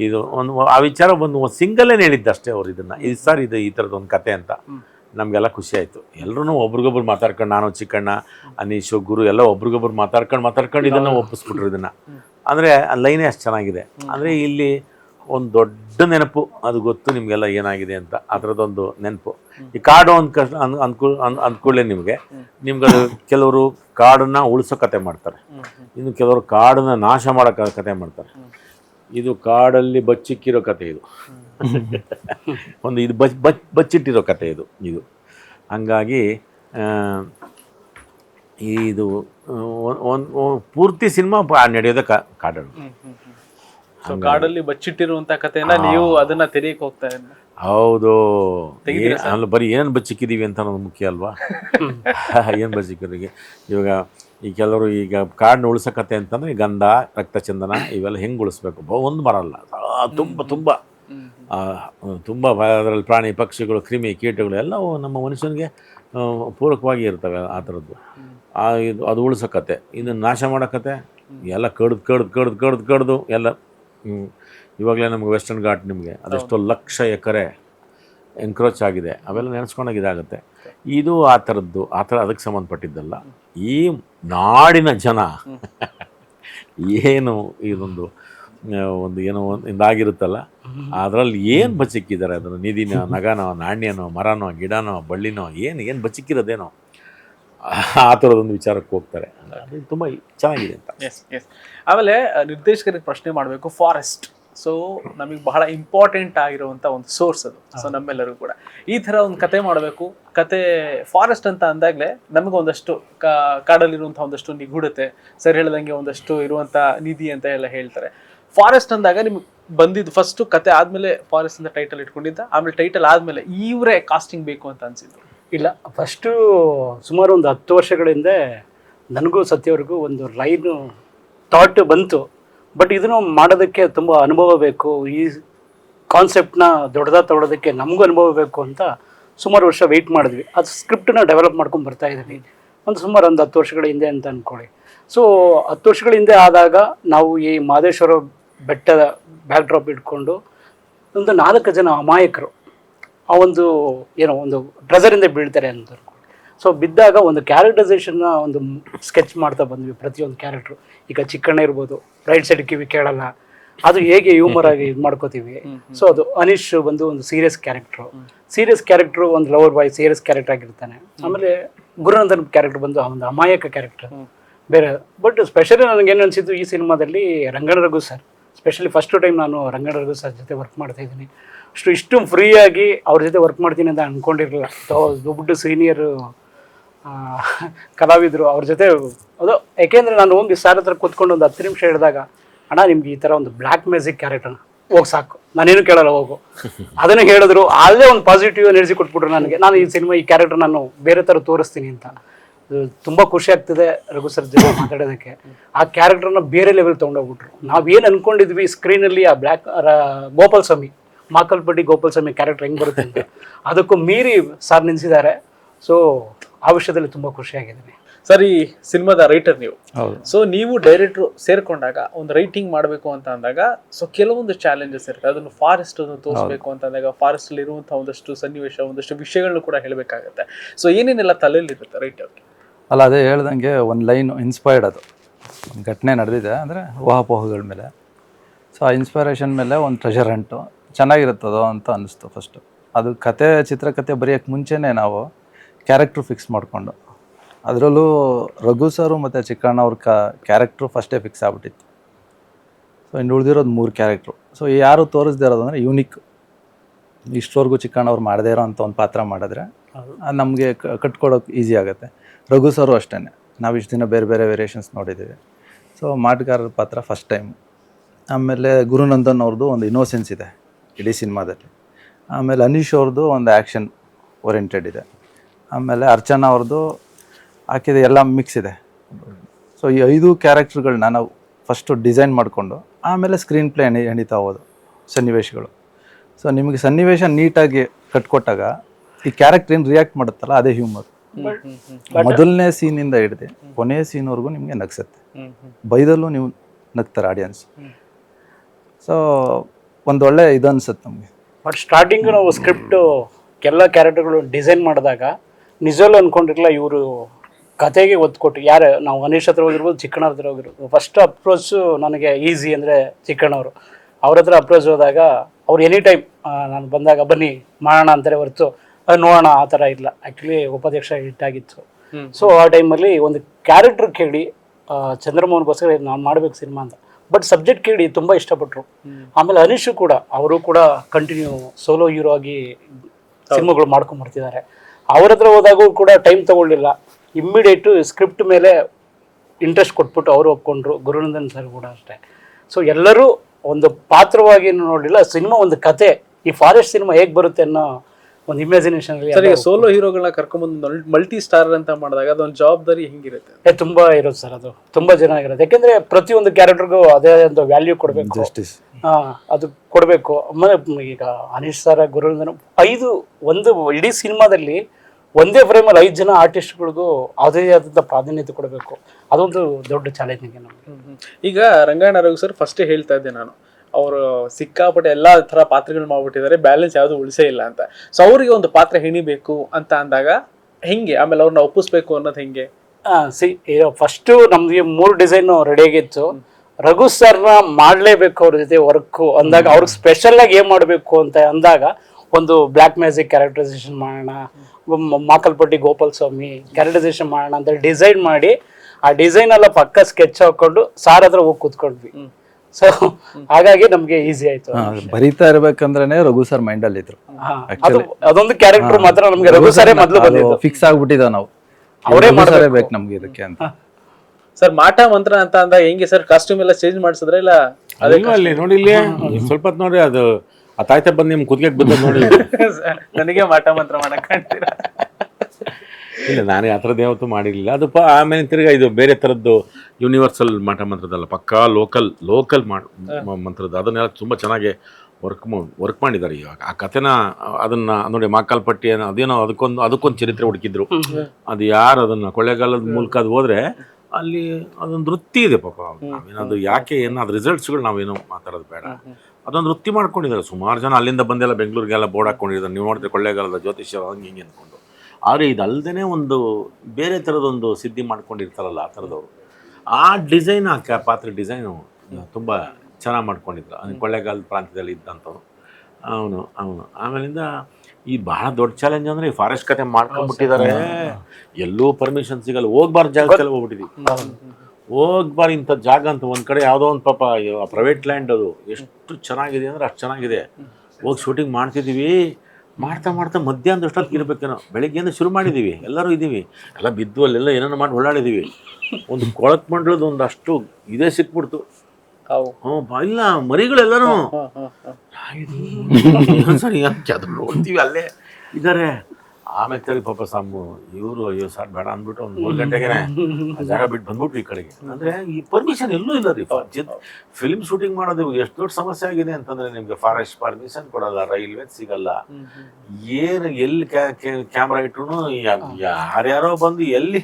ಇದು ಒಂದು ಆ ವಿಚಾರ ಒಂದು ಸಿಂಗಲ್ಲೇ ಹೇಳಿದ್ದ ಅಷ್ಟೇ ಅವ್ರು ಇದನ್ನು. ಇದು ಸರ್ ಇದು ಈ ಥರದ್ದು ಒಂದು ಕತೆ ಅಂತ. ನಮಗೆಲ್ಲ ಖುಷಿ ಆಯಿತು. ಎಲ್ಲರೂ ಒಬ್ರಿಗೊಬ್ರು ಮಾತಾಡ್ಕೊಂಡು ನಾನು ಚಿಕ್ಕಣ್ಣ ಅನೀಶ್ ಗುರು ಎಲ್ಲ ಒಬ್ರಿಗೊಬ್ರು ಮಾತಾಡ್ಕೊಂಡು ಮಾತಾಡ್ಕೊಂಡು ಇದನ್ನು ಒಪ್ಪಿಸ್ಬಿಟ್ರು ಇದನ್ನು. ಅಂದರೆ ಆ ಲೈನೇ ಅಷ್ಟು ಚೆನ್ನಾಗಿದೆ. ಅಂದರೆ ಇಲ್ಲಿ ಒಂದು ದೊಡ್ಡ ನೆನಪು ಅದು ಗೊತ್ತು ನಿಮಗೆಲ್ಲ ಏನಾಗಿದೆ ಅಂತ. ಆ ಥರದ್ದೊಂದು ನೆನಪು ಈ ಕಾಡು ಅಂದ ಕಷ್ಟ ಅನ್ ಅನ್ಕೂ ಅನ್ ಅಂದ್ಕೊಳ್ಳೆ ನಿಮಗೆ. ನಿಮ್ಗೆ ಅದು ಕೆಲವರು ಕಾಡನ್ನು ಉಳಿಸೋ ಕತೆ ಮಾಡ್ತಾರೆ. ಇನ್ನು ಕೆಲವರು ಕಾಡನ್ನು ನಾಶ ಮಾಡೋ ಕತೆ ಮಾಡ್ತಾರೆ. ಇದು ಕಾಡಲ್ಲಿ ಬಚ್ಚಿಕ್ಕಿರೋ ಕತೆ ಇದು. ಒಂದು ಇದು ಬಚ್ ಬಚ್ ಬಚ್ಚಿಟ್ಟಿರೋ ಕತೆ ಇದು ಇದು. ಹಂಗಾಗಿ ಇದು ಒಂದು ಪೂರ್ತಿ ಸಿನಿಮಾ ನಡೆಯೋದೇ ಕಾಡಲ್ಲಿ. ಸೊ ಕಾಡಲ್ಲಿ ಬಚ್ಚಿಟ್ಟಿರುವಂತ ಕಥೆಯನ್ನ ನೀವು ಅದನ್ನ ತೆರೆಯಕ್ ಹೋಗ್ತಾ ಇದ್ದೀರಾ ಹೌದು. ಅಲ್ಲಿ ಏನ್- ಅಲ್ಲ ಬರೀ ಏನು ಬಚ್ಚಿಕ್ಕಿದೀವಿ ಅಂತ ಅನ್ನೋದು ಮುಖ್ಯ ಅಲ್ವಾ? <laughs> ಏನು ಬಚ್ಚಿಕ್ಕಿದ್ರಿಗೆ ಇವಾಗ ಈ ಕೆಲವರು ಈಗ ಕಾಡನ್ನ ಉಳಿಸಕತ್ತೆ ಅಂತಂದರೆ ಗಂಧ ರಕ್ತಚಂದನ ಇವೆಲ್ಲ ಹೆಂಗೆ ಉಳಿಸ್ಬೇಕು? ಒಂದು ಮರಲ್ಲ. ತುಂಬ ತುಂಬ. ತುಂಬ ಅದರಲ್ಲಿ ಪ್ರಾಣಿ ಪಕ್ಷಿಗಳು ಕ್ರಿಮಿ ಕೀಟಗಳು ಎಲ್ಲವೂ ನಮ್ಮ ಮನುಷ್ಯನಿಗೆ ಪೂರಕವಾಗಿ ಇರ್ತವೆ ಆ ಥರದ್ದು. ಆ ಇದು ಅದು ಉಳಿಸಕತ್ತೆ. ಕತೆ ಇದನ್ನು ನಾಶ ಮಾಡೋ ಕತೆ ಎಲ್ಲ ಕಡ್ದು ಕಡ್ದು ಕಡ್ದು ಕಡ್ದು ಕಡ್ದು ಎಲ್ಲ. ಇವಾಗಲೇ ನಮಗೆ ವೆಸ್ಟರ್ನ್ ಘಾಟ್ ನಿಮಗೆ ಅದೆಷ್ಟೋ ಲಕ್ಷ ಎಕರೆ ಎನ್ಕ್ರೋಚ್ ಆಗಿದೆ. ಅವೆಲ್ಲ ನೆನೆಸ್ಕೊಂಡಾಗ ಇದಾಗುತ್ತೆ. ಇದು ಆ ಥರದ್ದು, ಆ ಥರ ಅದಕ್ಕೆ ಸಂಬಂಧಪಟ್ಟಿದ್ದಲ್ಲ. ಈ ನಾಡಿನ ಜನ ಏನು ಇದೊಂದು, ಒಂದು ಏನೋ ಒಂದು ಇದಾಗಿರುತ್ತಲ್ಲ ಅದರಲ್ಲಿ ಏನು ಬಚ್ಚಿಕ್ಕಿದ್ದಾರೆ? ಅದನ್ನು ನಿಧಿನೋ, ನಗನೋ, ನಾಣ್ಯನೋ, ಮರನೋ, ಗಿಡನೋ, ಬಳ್ಳಿನೋ, ಏನು ಏನು ಬಚ್ಚಿಕ್ಕಿರೋದೇನೋ, ಆ ಥರದೊಂದು ವಿಚಾರಕ್ಕೆ ಹೋಗ್ತಾರೆ. ಅದು ತುಂಬ ಚೆನ್ನಾಗಿದೆ ಅಂತ. ಎಸ್ ಎಸ್ ಆಮೇಲೆ ನಿರ್ದೇಶಕರಿಗೆ ಪ್ರಶ್ನೆ ಮಾಡಬೇಕು, ಫಾರೆಸ್ಟ್. ಸೊ ನಮಗೆ ಬಹಳ ಇಂಪಾರ್ಟೆಂಟ್ ಆಗಿರುವಂತ ಒಂದು ಸೋರ್ಸ್ ಅದು. ಸೊ ನಮ್ಮೆಲ್ಲರಿಗೂ ಕೂಡ. ಈ ತರ ಒಂದು ಕತೆ ಮಾಡಬೇಕು. ಕತೆ ಫಾರೆಸ್ಟ್ ಅಂತ ಅಂದಾಗಲೇ ನಮಗೆ ಒಂದಷ್ಟು ಕಾ- ಕಾಡಲ್ಲಿರುವಂತಹ ಒಂದಷ್ಟು ನಿಗೂಢತೆ ಸರಿ ಹೇಳ್ದಂಗೆ ಒಂದಷ್ಟು ಇರುವಂಥ ನಿಧಿ ಅಂತ ಎಲ್ಲ ಹೇಳ್ತಾರೆ. ಫಾರೆಸ್ಟ್ ಅಂದಾಗ ನಿಮ್ಗೆ ಬಂದಿದ್ದು ಫಸ್ಟ್ ಕತೆ ಆದ್ಮೇಲೆ ಫಾರೆಸ್ಟ್ ಅಂತ ಟೈಟಲ್ ಇಟ್ಕೊಂಡಿದ್ದ ಆಮೇಲೆ ಟೈಟಲ್ ಆದ್ಮೇಲೆ ಇವರೇ ಕಾಸ್ಟಿಂಗ್ ಬೇಕು ಅಂತ ಅನ್ಸಿದ್ದು. ಇಲ್ಲ ಫಸ್ಟು ಸುಮಾರು ಒಂದು ಹತ್ತು ವರ್ಷಗಳ ಹಿಂದೆ ನನಗೂ ಸತ್ಯವ್ರಿಗೂ ಒಂದು ಲೈನು ಥಾಟ್ ಬಂತು. ಬಟ್ ಇದನ್ನು ಮಾಡೋದಕ್ಕೆ ತುಂಬ ಅನುಭವ ಬೇಕು. ಈ ಕಾನ್ಸೆಪ್ಟ್ನ ದೊಡ್ಡದಾಗಿ ತಗೊಳ್ಳೋದಕ್ಕೆ ನಮಗೂ ಅನುಭವ ಬೇಕು ಅಂತ ಸುಮಾರು ವರ್ಷ ವೆಯ್ಟ್ ಮಾಡಿದ್ವಿ. ಅದು ಸ್ಕ್ರಿಪ್ಟನ್ನ ಡೆವಲಪ್ ಮಾಡ್ಕೊಂಡು ಬರ್ತಾ ಇದ್ದೀವಿ ಒಂದು ಸುಮಾರು ಒಂದು ಹತ್ತು ವರ್ಷಗಳ ಹಿಂದೆ ಅಂತ ಅಂದ್ಕೊಳ್ಳಿ ಸೊ ಹತ್ತು ವರ್ಷಗಳ ಹಿಂದೆ ಆದಾಗ ನಾವು ಈ ಮಾದೇಶ್ವರ ಬೆಟ್ಟದ ಬ್ಯಾಕ್ ಡ್ರಾಪ್ ಇಟ್ಕೊಂಡು ಒಂದು ನಾಲ್ಕು ಜನ ಅಮಾಯಕರು. ಆ ಒಂದು, ಏನೋ ಒಂದು ಟ್ರೆಸರಿಂದ ಬೀಳ್ತಾರೆ ಅಂತ ಸೊ ಬಿದ್ದಾಗ ಒಂದು ಕ್ಯಾರೆಕ್ಟರೈಸೇಷನ್ನ ಒಂದು ಸ್ಕೆಚ್ ಮಾಡ್ತಾ ಬಂದ್ವಿ ಪ್ರತಿಯೊಂದು ಕ್ಯಾರೆಕ್ಟ್ರು ಈಗ ಚಿಕ್ಕಣ್ಣ ಇರ್ಬೋದು ರೈಟ್ ಸೈಡ್ ಕಿವಿ ಕೇಳಲ್ಲ. ಅದು ಹೇಗೆ ಹ್ಯೂಮರ್ ಆಗಿ ಇದು ಮಾಡ್ಕೋತೀವಿ. ಸೊ ಅದು ಅನೀಶ್ ಬಂದು ಒಂದು ಸೀರಿಯಸ್ ಕ್ಯಾರೆಕ್ಟ್ರು ಸೀರಿಯಸ್ ಕ್ಯಾರೆಕ್ಟ್ರು ಒಂದು ಲವರ್ ಬಾಯ್ ಸೀರಿಯಸ್ ಕ್ಯಾರೆಕ್ಟರ್ ಆಗಿರ್ತಾನೆ. ಆಮೇಲೆ ಗುರುನಂದನ್ ಕ್ಯಾರೆಕ್ಟರ್ ಬಂದು ಒಂದು ಅಮಾಯಕ ಕ್ಯಾರೆಕ್ಟರ್ ಬೇರೆ ಬಟ್ ಸ್ಪೆಷಲಿ ನನಗೆ ಏನು ಅನಿಸಿದ್ದು ಈ ಸಿನಿಮಾದಲ್ಲಿ Rangayana Raghu sir specially first time ನಾನು ರಂಗಣ ರಘು ಸರ್ ಜೊತೆ ವರ್ಕ್ ಮಾಡ್ತಾ ಇದ್ದೀನಿ. ಅಷ್ಟು ಇಷ್ಟು ಫ್ರೀಯಾಗಿ ಅವ್ರ ಜೊತೆ ವರ್ಕ್ ಮಾಡ್ತೀನಿ ಅಂತ ಅಂದ್ಕೊಂಡಿರಲಿಲ್ಲ ದೊಡ್ಡ ಸೀನಿಯರ್ ಕಲಾವಿದರು ಅವ್ರ ಜೊತೆ ಅದು, ಏಕೆಂದರೆ ನಾನು ಹೋಗಿ ಸಾರ್ ಹತ್ರ ಕೂತ್ಕೊಂಡು ಒಂದು ಹತ್ತು ನಿಮಿಷ ಹೇಳಿದಾಗ, ಅಣ್ಣ, ನಿಮ್ಗೆ ಈ ಥರ ಒಂದು ಬ್ಲ್ಯಾಕ್ ಮ್ಯೂಸಿಕ್ ಕ್ಯಾರೆಕ್ಟರ್ ಹೋಗಿ ಸಾಕು. ನಾನೇನು ಕೇಳಲ್ಲ, ಹೋಗು. ಅದನ್ನು ಹೇಳಿದ್ರು. ಅಲ್ಲೇ ಒಂದು ಪಾಸಿಟಿವ್ ಎನರ್ಜಿ ಕೊಟ್ಬಿಟ್ರು ನನಗೆ. ನಾನು ಈ ಸಿನಿಮಾ ಈ ಕ್ಯಾರೆಕ್ಟರ್ ನಾನು ಬೇರೆ ಥರ ತೋರಿಸ್ತೀನಿ ಅಂತ. ತುಂಬ ಖುಷಿ ಆಗ್ತಿದೆ ರಘು ಸರ್ ಜೊತೆ ಮಾತಾಡೋದಕ್ಕೆ. ಆ ಕ್ಯಾರೆಕ್ಟರ್ನ ಬೇರೆ ಲೆವೆಲ್ ತೊಗೊಂಡೋಗ್ಬಿಟ್ರು. ನಾವೇನು ಅಂದ್ಕೊಂಡಿದ್ವಿ ಸ್ಕ್ರೀನಲ್ಲಿ ಆ ಬ್ಲ್ಯಾಕ್ ಗೋಪಾಲ್ ಸ್ವಾಮಿ ಮಾಕಲ್ಪಟ್ಟಿ ಗೋಪಾಲ್ ಸ್ವಾಮಿ ಕ್ಯಾರೆಕ್ಟರ್ ಹೆಂಗೆ ಬರುತ್ತೆ ಅಂತ. ಅದಕ್ಕೂ ಮೀರಿ ಸಾರ್ ನಿಲ್ಲಿಸಿದ್ದಾರೆ ಸೊ ಆ ವಿಷಯದಲ್ಲಿ ತುಂಬ ಖುಷಿಯಾಗಿದ್ದೀನಿ. ಸರ್ ಈ ಸಿನಿಮಾದ ರೈಟರ್ ನೀವು. ಹೌದು. ಸೊ ನೀವು ಡೈರೆಕ್ಟ್ರು ಸೇರ್ಕೊಂಡಾಗ ಒಂದು ರೈಟಿಂಗ್ ಮಾಡಬೇಕು ಅಂತ ಅಂದಾಗ ಸೊ ಕೆಲವೊಂದು ಚಾಲೆಂಜಸ್ ಇರುತ್ತೆ. ಅದನ್ನು ಫಾರೆಸ್ಟ್ ಅನ್ನು ತೋರಿಸ್ಬೇಕು ಅಂತ ಅಂದಾಗ ಫಾರೆಸ್ಟ್ ಅಲ್ಲಿ ಇರುವಂತಹ ಒಂದಷ್ಟು ಸನ್ನಿವೇಶ ಒಂದಷ್ಟು ವಿಷಯಗಳನ್ನು ಕೂಡ ಹೇಳಬೇಕಾಗತ್ತೆ. ಸೊ ಏನೇನೆಲ್ಲ ತಲೆಯಲ್ಲಿ ಇರುತ್ತೆ ರೈಟರ್ಗೆ ಅಲ್ಲ ಅದೇ ಹೇಳ್ದಂಗೆ ಒಂದು ಲೈನ್ ಇನ್ಸ್ಪೈರ್ಡ್ ಅದು. ಒಂದು ಘಟನೆ ನಡೆದಿದೆ ಅಂದರೆ ಊಹಾಪೋಹಗಳ ಮೇಲೆ. ಸೊ ಆ ಇನ್ಸ್ಪೈರೇಷನ್ ಮೇಲೆ ಒಂದು ಟ್ರೆಷರ್ ಹಂಟು ಚೆನ್ನಾಗಿರುತ್ತದೋ ಅಂತ ಅನ್ನಿಸ್ತು ಫಸ್ಟು ಅದು ಕತೆ ಚಿತ್ರಕಥೆ ಬರೆಯೋಕ್ಕೆ ಮುಂಚೆನೇ ನಾವು ಕ್ಯಾರೆಕ್ಟ್ರು ಫಿಕ್ಸ್ ಮಾಡಿಕೊಂಡು. ಅದರಲ್ಲೂ ರಘು ಸರು ಮತ್ತು ಚಿಕ್ಕಣ್ಣ ಅವ್ರ ಕ ಕ್ಯಾರೆಕ್ಟ್ರು ಫಸ್ಟೇ ಫಿಕ್ಸ್ ಆಗ್ಬಿಟ್ಟಿತ್ತು. ಸೊ ಇನ್ನು ಉಳಿದಿರೋದು ಮೂರು ಕ್ಯಾರೆಕ್ಟ್ರು ಸೊ ಯಾರು ತೋರಿಸ್ದೇ ಇರೋದು ಅಂದರೆ ಯೂನಿಕ್ ಇಷ್ಟವರೆಗೂ ಚಿಕ್ಕಣ್ಣ ಅವ್ರು ಮಾಡದೇ ಇರೋ ಅಂಥ ಒಂದು ಪಾತ್ರ ಮಾಡಿದ್ರೆ ಅದು ನಮಗೆ ಕಟ್ಕೊಡೋಕೆ ಈಸಿ ಆಗುತ್ತೆ. ರಘು ಸರು ಅಷ್ಟೇ ನಾವು ಇಷ್ಟು ದಿನ ಬೇರೆ ಬೇರೆ ವೇರಿಯೇಷನ್ಸ್ ನೋಡಿದ್ದೀವಿ ಸೊ ಮಾಟಗಾರರ ಪಾತ್ರ ಫಸ್ಟ್ ಟೈಮ್ ಆಮೇಲೆ ಗುರುನಂದನ್ ಅವ್ರದ್ದು ಒಂದು ಇನ್ನೋಸೆನ್ಸ್ ಇದೆ ಇಡೀ ಸಿನಿಮಾದಲ್ಲಿ. ಆಮೇಲೆ ಅನೀಶ್ ಅವ್ರದ್ದು ಒಂದು ಆ್ಯಕ್ಷನ್ ಓರಿಯೆಂಟೆಡ್ ಇದೆ. ಆಮೇಲೆ ಅರ್ಚನಾ ಅವ್ರದ್ದು ಹಾಕಿದ ಎಲ್ಲ ಮಿಕ್ಸ್ ಇದೆ. ಸೊ ಈ ಐದು ಕ್ಯಾರೆಕ್ಟರ್ಗಳನ್ನ ನಾನು ಫಸ್ಟು ಡಿಸೈನ್ ಮಾಡಿಕೊಂಡು, ಆಮೇಲೆ ಸ್ಕ್ರೀನ್ ಪ್ಲೇ ಎಣಿ ಎಣಿತಾ ಹೋಗೋದು, ಸನ್ನಿವೇಶಗಳು. ಸೊ ನಿಮಗೆ ಸನ್ನಿವೇಶ ನೀಟಾಗಿ ಕಟ್ಕೊಟ್ಟಾಗ ಈ ಕ್ಯಾರೆಕ್ಟರ್ ಏನು ರಿಯಾಕ್ಟ್ ಮಾಡುತ್ತಲ್ಲ ಅದೇ ಹ್ಯೂಮರ್ ಮೊದಲನೇ ಸೀನಿಂದ ಹಿಡಿದು ಕೊನೆಯ ಸೀನ್ವರೆಗೂ ನಿಮಗೆ ನಗ್ಸತ್ತೆ. ಬೈದಲ್ಲೂ ನೀವು ನಗ್ತಾರೆ ಆಡಿಯನ್ಸ್ ಸೊ ಒಂದೊಳ್ಳೆ ಇದು ಅನ್ಸುತ್ತೆ ನಮಗೆ. ಬಟ್ ಸ್ಟಾರ್ಟಿಂಗ್ ನಾವು ಸ್ಕ್ರಿಪ್ಟು ಎಲ್ಲ ಕ್ಯಾರೆಕ್ಟರ್ಗಳು ಡಿಸೈನ್ ಮಾಡಿದಾಗ ನಿಜವಲ್ಲೂ ಅಂದ್ಕೊಂಡಿರಲಿಲ್ಲ ಇವರು ಕತೆಗೆ ಒತ್ತು ಕೊಟ್ಟು ಯಾರು ನಾವು ಅನೀಶ್ ಹತ್ರ ಹೋಗಿರ್ಬೋದು ಚಿಕ್ಕಣ್ಣ ಹತ್ರ ಹೋಗಿರ್ಬೋದು. ಫಸ್ಟ್ ಅಪ್ರೋಚು ನನಗೆ ಈಸಿ ಅಂದರೆ ಚಿಕ್ಕಣ್ಣವರು. ಅವ್ರ ಹತ್ರ ಅಪ್ರೋಚ್ ಹೋದಾಗ ಅವ್ರು ಎನಿ ಟೈಮ್ ನಾನು ಬಂದಾಗ ಬನ್ನಿ ಮಾಡೋಣ ಅಂತಾರೆ ಹೊರತು ಅದು ನೋಡೋಣ ಆ ಥರ ಇಲ್ಲ. ಆ್ಯಕ್ಚುಲಿ ಉಪಾಧ್ಯಕ್ಷ ಹಿಟ್ ಆಗಿತ್ತು ಸೊ ಆ ಟೈಮಲ್ಲಿ ಒಂದು ಕ್ಯಾರೆಕ್ಟರ್ ಕೇಳಿ ಚಂದ್ರಮೋಹನ್ಗೋಸ್ಕರ ಚಂದ್ರಮೋಹನ್ ಬಸ್ಕರ್ ನಾನು ಮಾಡಬೇಕು ಸಿನಿಮಾ ಅಂತ. ಬಟ್ ಸಬ್ಜೆಕ್ಟ್ ಕೇಳಿ ತುಂಬ ಇಷ್ಟಪಟ್ಟರು ಆಮೇಲೆ ಅನೀಶು ಕೂಡ ಅವರು ಕೂಡ ಕಂಟಿನ್ಯೂ ಸೋಲೋ ಹೀರೋ ಆಗಿ ಸಿನಿಮಾಗಳು ಮಾಡ್ಕೊಂಡ್ ಬರ್ತಿದ್ದಾರೆ. ಅವ್ರ ಹತ್ರ ಹೋದಾಗೂ ಕೂಡ ಟೈಮ್ ತಗೊಳ್ಳಿಲ್ಲ. ಇಮ್ಮಿಡಿಯೇಟು ಸ್ಕ್ರಿಪ್ಟ್ ಮೇಲೆ ಇಂಟ್ರೆಸ್ಟ್ ಕೊಟ್ಬಿಟ್ಟು ಅವರು ಒಪ್ಕೊಂಡ್ರು, ಗುರುನಂದನ್ ಸರ್ ಕೂಡ ಅಷ್ಟೇ. ಸೊ ಎಲ್ಲರೂ ಒಂದು ಪಾತ್ರವಾಗಿ ನೋಡಲಿಲ್ಲ, ಸಿನಿಮಾ ಒಂದು ಕತೆ. ಈ ಫಾರೆಸ್ಟ್ ಸಿನಿಮಾ ಹೇಗೆ ಬರುತ್ತೆ ಅನ್ನೋ ಒಂದು ಇಮ್ಯಾಜಿನೇಷನ್ ಸರ್ ಈಗ ಸೋಲೋ ಹೀರೋಗಳನ್ನ ಕರ್ಕೊಂಡ್ಬಂದು ಮಲ್ಟಿ ಸ್ಟಾರ್ ಅಂತ ಮಾಡಿದಾಗ ಅದೊಂದು ಜವಾಬ್ದಾರಿ ಹೆಂಗಿರುತ್ತೆ? ಏ ತುಂಬಾ ಇರೋದು ಸರ್ ಅದು. ತುಂಬಾ ಚೆನ್ನಾಗಿರೋದು ಯಾಕೆಂದ್ರೆ ಪ್ರತಿಯೊಂದು ಕ್ಯಾರೆಕ್ಟರ್ಗೂ ಅದೇ ಒಂದು ವ್ಯಾಲ್ಯೂ ಕೊಡಬೇಕು. ಜಸ್ಟಿಸ್ ಹಾ ಅದು ಕೊಡಬೇಕು. ಆಮೇಲೆ ಈಗ ಅನೀಶ್ ಸರ್ ಗುರುವಿಂದನು ಐದು ಒಂದು ಇಡೀ ಸಿನಿಮಾದಲ್ಲಿ ಒಂದೇ ಫ್ರೇಮಲ್ಲಿ ಐದು ಜನ ಆರ್ಟಿಸ್ಟ್ಗಳಿಗೂ ಅದೇ ಆದಂಥ ಪ್ರಾಧಾನ್ಯತೆ ಕೊಡಬೇಕು. ಅದೊಂದು ದೊಡ್ಡ ಚಾಲೆಂಜಿಂಗ್ ನಮಗೆ. ಈಗ ರಂಗಾಯಣ ರಘು ಸರ್ ಫಸ್ಟೇ ಹೇಳ್ತಾ ಇದ್ದೆ ನಾನು. ಅವರು ಸಿಕ್ಕಾಪಟ್ಟೆ ಎಲ್ಲ ತರ ಪಾತ್ರಗಳು ಮಾಡ್ಬಿಟ್ಟಿದ್ದಾರೆ. ಬ್ಯಾಲೆನ್ಸ್ ಯಾವುದು ಉಳಿಸೇ ಇಲ್ಲ ಅಂತ. ಸೊ ಅವರಿಗೆ ಒಂದು ಪಾತ್ರ ಹೆಣಿಬೇಕು ಅಂತ ಅಂದಾಗ ಹೆಂಗೆ? ಆಮೇಲೆ ಅವ್ರನ್ನ ಒಪ್ಪಿಸ್ಬೇಕು ಅನ್ನೋದು ಹೆಂಗೆ? ಸಿ ಫಸ್ಟು ನಮಗೆ ಮೂರು ಡಿಸೈನು ರೆಡಿಯಾಗಿತ್ತು ರಘು ಸರ್ನ ಮಾಡಲೇಬೇಕು ಅವ್ರ ಜೊತೆ ವರ್ಕು ಅಂದಾಗ ಅವ್ರಿಗೆ ಸ್ಪೆಷಲ್ ಆಗಿ ಏನು ಮಾಡಬೇಕು ಅಂತ ಅಂದಾಗ ಒಂದು ಬ್ಲ್ಯಾಕ್ ಮ್ಯಾಜಿಕ್ ಕ್ಯಾರೆಕ್ಟರೈಸೇಷನ್ ಮಾಡೋಣ ಮಾಕಲ್ಪಟ್ಟಿ ಗೋಪಾಲ್ ಸ್ವಾಮಿ ಕ್ಯಾರೆಕ್ಟರೈಸೇಷನ್ ಮಾಡೋಣ ಅಂತ ಡಿಸೈನ್ ಮಾಡಿ ಆ ಡಿಸೈನ್ ಎಲ್ಲ ಪಕ್ಕ ಸ್ಕೆಚ್ ಹಾಕೊಂಡು ಸಾರ್ ಹತ್ರ ಹೋಗಿ ಕೂತ್ಕೊಂಡ್ವಿ. ಸೊ ಹಾಗಾಗಿ ನಮ್ಗೆ ಈಸಿ ಆಯ್ತು ಬರೀತಾ ಇರ್ಬೇಕಂದ್ರೆ ರಘು ಸರ್ ಮೈಂಡ್ ಅಲ್ಲಿ ಇದ್ರು. ಅದೊಂದು ಕ್ಯಾರೆಕ್ಟರ್ ಮಾತ್ರ ನಮ್ಗೆ ರಘು ಸರೇ ಮೊದಲು ಬಂದಿದ್ದು. ಫಿಕ್ಸ್ ಆಗ್ಬಿಟ್ಟಿದ ನಾವು. ಅವರೇ ಮಾಡಬೇಕು. ನಮ್ಗೆ ಇದಕ್ಕೆ ಅಂತ. ಸರ್ ಮಾಟ ಮಂತ್ರ ಅಂತ ಅಂದ ಹೆಂಗೆ ಸರ್ ಕಾಸ್ಟ್ಯೂಮ್ ಎಲ್ಲ ಚೇಂಜ್ ಮಾಡಿಸಿದ್ರೆ ಇಲ್ಲ ಅಲ್ಲಿ ನೋಡಿ ಇಲ್ಲಿ. ಸ್ವಲ್ಪ ಹೊತ್ತು ನೋಡಿ ಅದು ಆ ತಾಯ್ತ ಬಂದು ನಿಮ್ ಕುದ್ಗೆಗೆ ಬಂದ ನೋಡಿ. <laughs> ನನಗೆ ಮಾಟ ಮಂತ್ರ ಮಾಡಕ್ ಕಾಣ್ತೀರಾ ಇಲ್ಲ ನಾನು ಆ ಥರದ್ದು ಯಾವತ್ತೂ ಮಾಡಿರಲಿಲ್ಲ. ಅದು ಪ ಆಮೇಲೆ ತಿರ್ಗಾ ಇದು ಬೇರೆ ಥರದ್ದು ಯೂನಿವರ್ಸಲ್ ಮಠ ಮಂತ್ರದಲ್ಲ ಪಕ್ಕಾ ಲೋಕಲ್ ಲೋಕಲ್ ಮಂತ್ರದ್ದು. ಅದನ್ನೆಲ್ಲ ತುಂಬ ಚೆನ್ನಾಗಿ ವರ್ಕ್ ವರ್ಕ್ ಮಾಡಿದ್ದಾರೆ ಇವಾಗ. ಆ ಕಥೆನ ಅದನ್ನ ನೋಡಿ ಮಾಕಾಲ್ಪಟ್ಟಿ ಏನೋ ಅದೇನೋ ಅದಕ್ಕೊಂದು ಅದಕ್ಕೊಂದು ಚರಿತ್ರೆ ಹುಡುಕಿದ್ರು. ಅದು ಯಾರು ಅದನ್ನ ಕೊಳ್ಳೆಗಾಲದ ಮೂಲಕ ಅದು ಹೋದ್ರೆ ಅಲ್ಲಿ ಅದೊಂದು ವೃತ್ತಿ ಇದೆ ಪಾಪ. ನಾವೇನದು ಯಾಕೆ ಏನು ಅದು ರಿಸಲ್ಟ್ಸ್ಗಳು ನಾವೇನು ಮಾತಾಡೋದು ಬೇಡ. ಅದೊಂದು ವೃತ್ತಿ ಮಾಡ್ಕೊಂಡಿದ್ದಾರೆ. ಸುಮಾರು ಜನ ಅಲ್ಲಿಂದ ಬಂದೆಲ್ಲ ಬೆಂಗಳೂರಿಗೆಲ್ಲ ಬೋರ್ಡ್ ಹಾಕೊಂಡಿದ್ದಾರೆ. ನೀವು ನೋಡಿದ್ರೆ ಕೊಳ್ಳೇಗಾಲದ ಜ್ಯೋತಿಷ್ಯ ಹಂಗೆ ಹಿಂಗೆ ಅಂದ್ಕೊಂಡು. ಆದರೆ ಇದಲ್ಲದೇ ಒಂದು ಬೇರೆ ಥರದೊಂದು ಸಿದ್ಧಿ ಮಾಡ್ಕೊಂಡಿರ್ತಾರಲ್ಲ ಆ ಥರದವರು ಆ ಡಿಸೈನ್ ಆ ಕ್ಯಾ ಪಾತ್ರೆ ಡಿಸೈನು ತುಂಬ ಚೆನ್ನಾಗಿ ಮಾಡ್ಕೊಂಡಿದ್ರು. ಅಂದ್ರೆ ಕೊಳ್ಳೇಗಾಲದ ಪ್ರಾಂತ್ಯದಲ್ಲಿ ಇದ್ದಂಥವ್ರು. ಅವನು ಅವನು. ಆಮೇಲಿಂದ ಈ ಬಹಳ ದೊಡ್ಡ ಚಾಲೆಂಜ್ ಅಂದರೆ ಈ ಫಾರೆಸ್ಟ್ ಕತೆ ಮಾಡ್ಕೊಂಡ್ಬಿಟ್ಟಿದ್ದಾರೆ. ಎಲ್ಲೂ ಪರ್ಮಿಷನ್ ಸಿಗಲ್ಲ. ಹೋಗ್ಬಾರ್ದು ಜಾಗಕ್ಕೆಲ್ಲ ಹೋಗ್ಬಿಟ್ಟಿದ್ವಿ. ಹೋಗ್ಬಾರ ಇಂಥ ಜಾಗ ಅಂತ ಒಂದು ಕಡೆ ಯಾವುದೋ ಒಂದು ಪಾಪ ಪ್ರೈವೇಟ್ ಲ್ಯಾಂಡ್ ಅದು. ಎಷ್ಟು ಚೆನ್ನಾಗಿದೆ ಅಂದ್ರೆ ಅಷ್ಟು ಚೆನ್ನಾಗಿದೆ. ಹೋಗಿ ಶೂಟಿಂಗ್ ಮಾಡ್ತಿದ್ದೀವಿ. ಮಾಡ್ತಾ ಮಾಡ್ತಾ ಮಧ್ಯಾಹ್ನ ಅಷ್ಟೊತ್ತಿಗೆ ಇರಬೇಕೇನೋ ಬೆಳಗ್ಗೆಯಿಂದ ಶುರು ಮಾಡಿದ್ದೀವಿ ಎಲ್ಲರೂ ಇದ್ದೀವಿ ಎಲ್ಲ ಬಿದ್ದು ಅಲ್ಲೆಲ್ಲ ಏನೇನೋ ಮಾಡಿ ಓಡಾಡಿದ್ದೀವಿ ಒಂದು ಕೊಳಕ್ ಮಂಡಳದ ಒಂದು ಅಷ್ಟು ಇದೇ ಸಿಕ್ಬಿಡ್ತು. ಹ್ಞೂ ಬಾ ಇಲ್ಲ ಹ್ಮ್. ಸರಿ ನೋಡ್ತೀವಿ ಅಲ್ಲೇ? ಇದ್ದಾರೆ ಆಮೇಲೆ ತಿರುಗಿ ಪಾಪ ಸಾಮು ಇವರು ಅಯ್ಯೋ ಸರ್ ಬೇಡ ಅಂದ್ಬಿಟ್ಟು ಒಂದು ಮೂರು ಗಂಟೆಗೆ ಜಾಗ ಬಿಟ್ಟು ಬಂದ್ಬಿಟ್ಟು ಈ ಕಡೆಗೆ. ಅಂದ್ರೆ ಈ ಪರ್ಮಿಷನ್ ಎಲ್ಲೂ ಇಲ್ಲ ರೀ. ಫಿಲ್ಮ್ ಶೂಟಿಂಗ್ ಮಾಡೋದು ಎಷ್ಟು ದೊಡ್ಡ ಸಮಸ್ಯೆ ಆಗಿದೆ ಅಂತಂದ್ರೆ ನಿಮ್ಗೆ ಫಾರೆಸ್ಟ್ ಪರ್ಮಿಷನ್ ಕೊಡಲ್ಲ ರೈಲ್ವೆ ಸಿಗಲ್ಲ. ಏನು ಎಲ್ಲಿ ಕ್ಯಾಮ್ರಾ ಇಟ್ರು ಯಾರ್ಯಾರೋ ಬಂದು ಎಲ್ಲಿ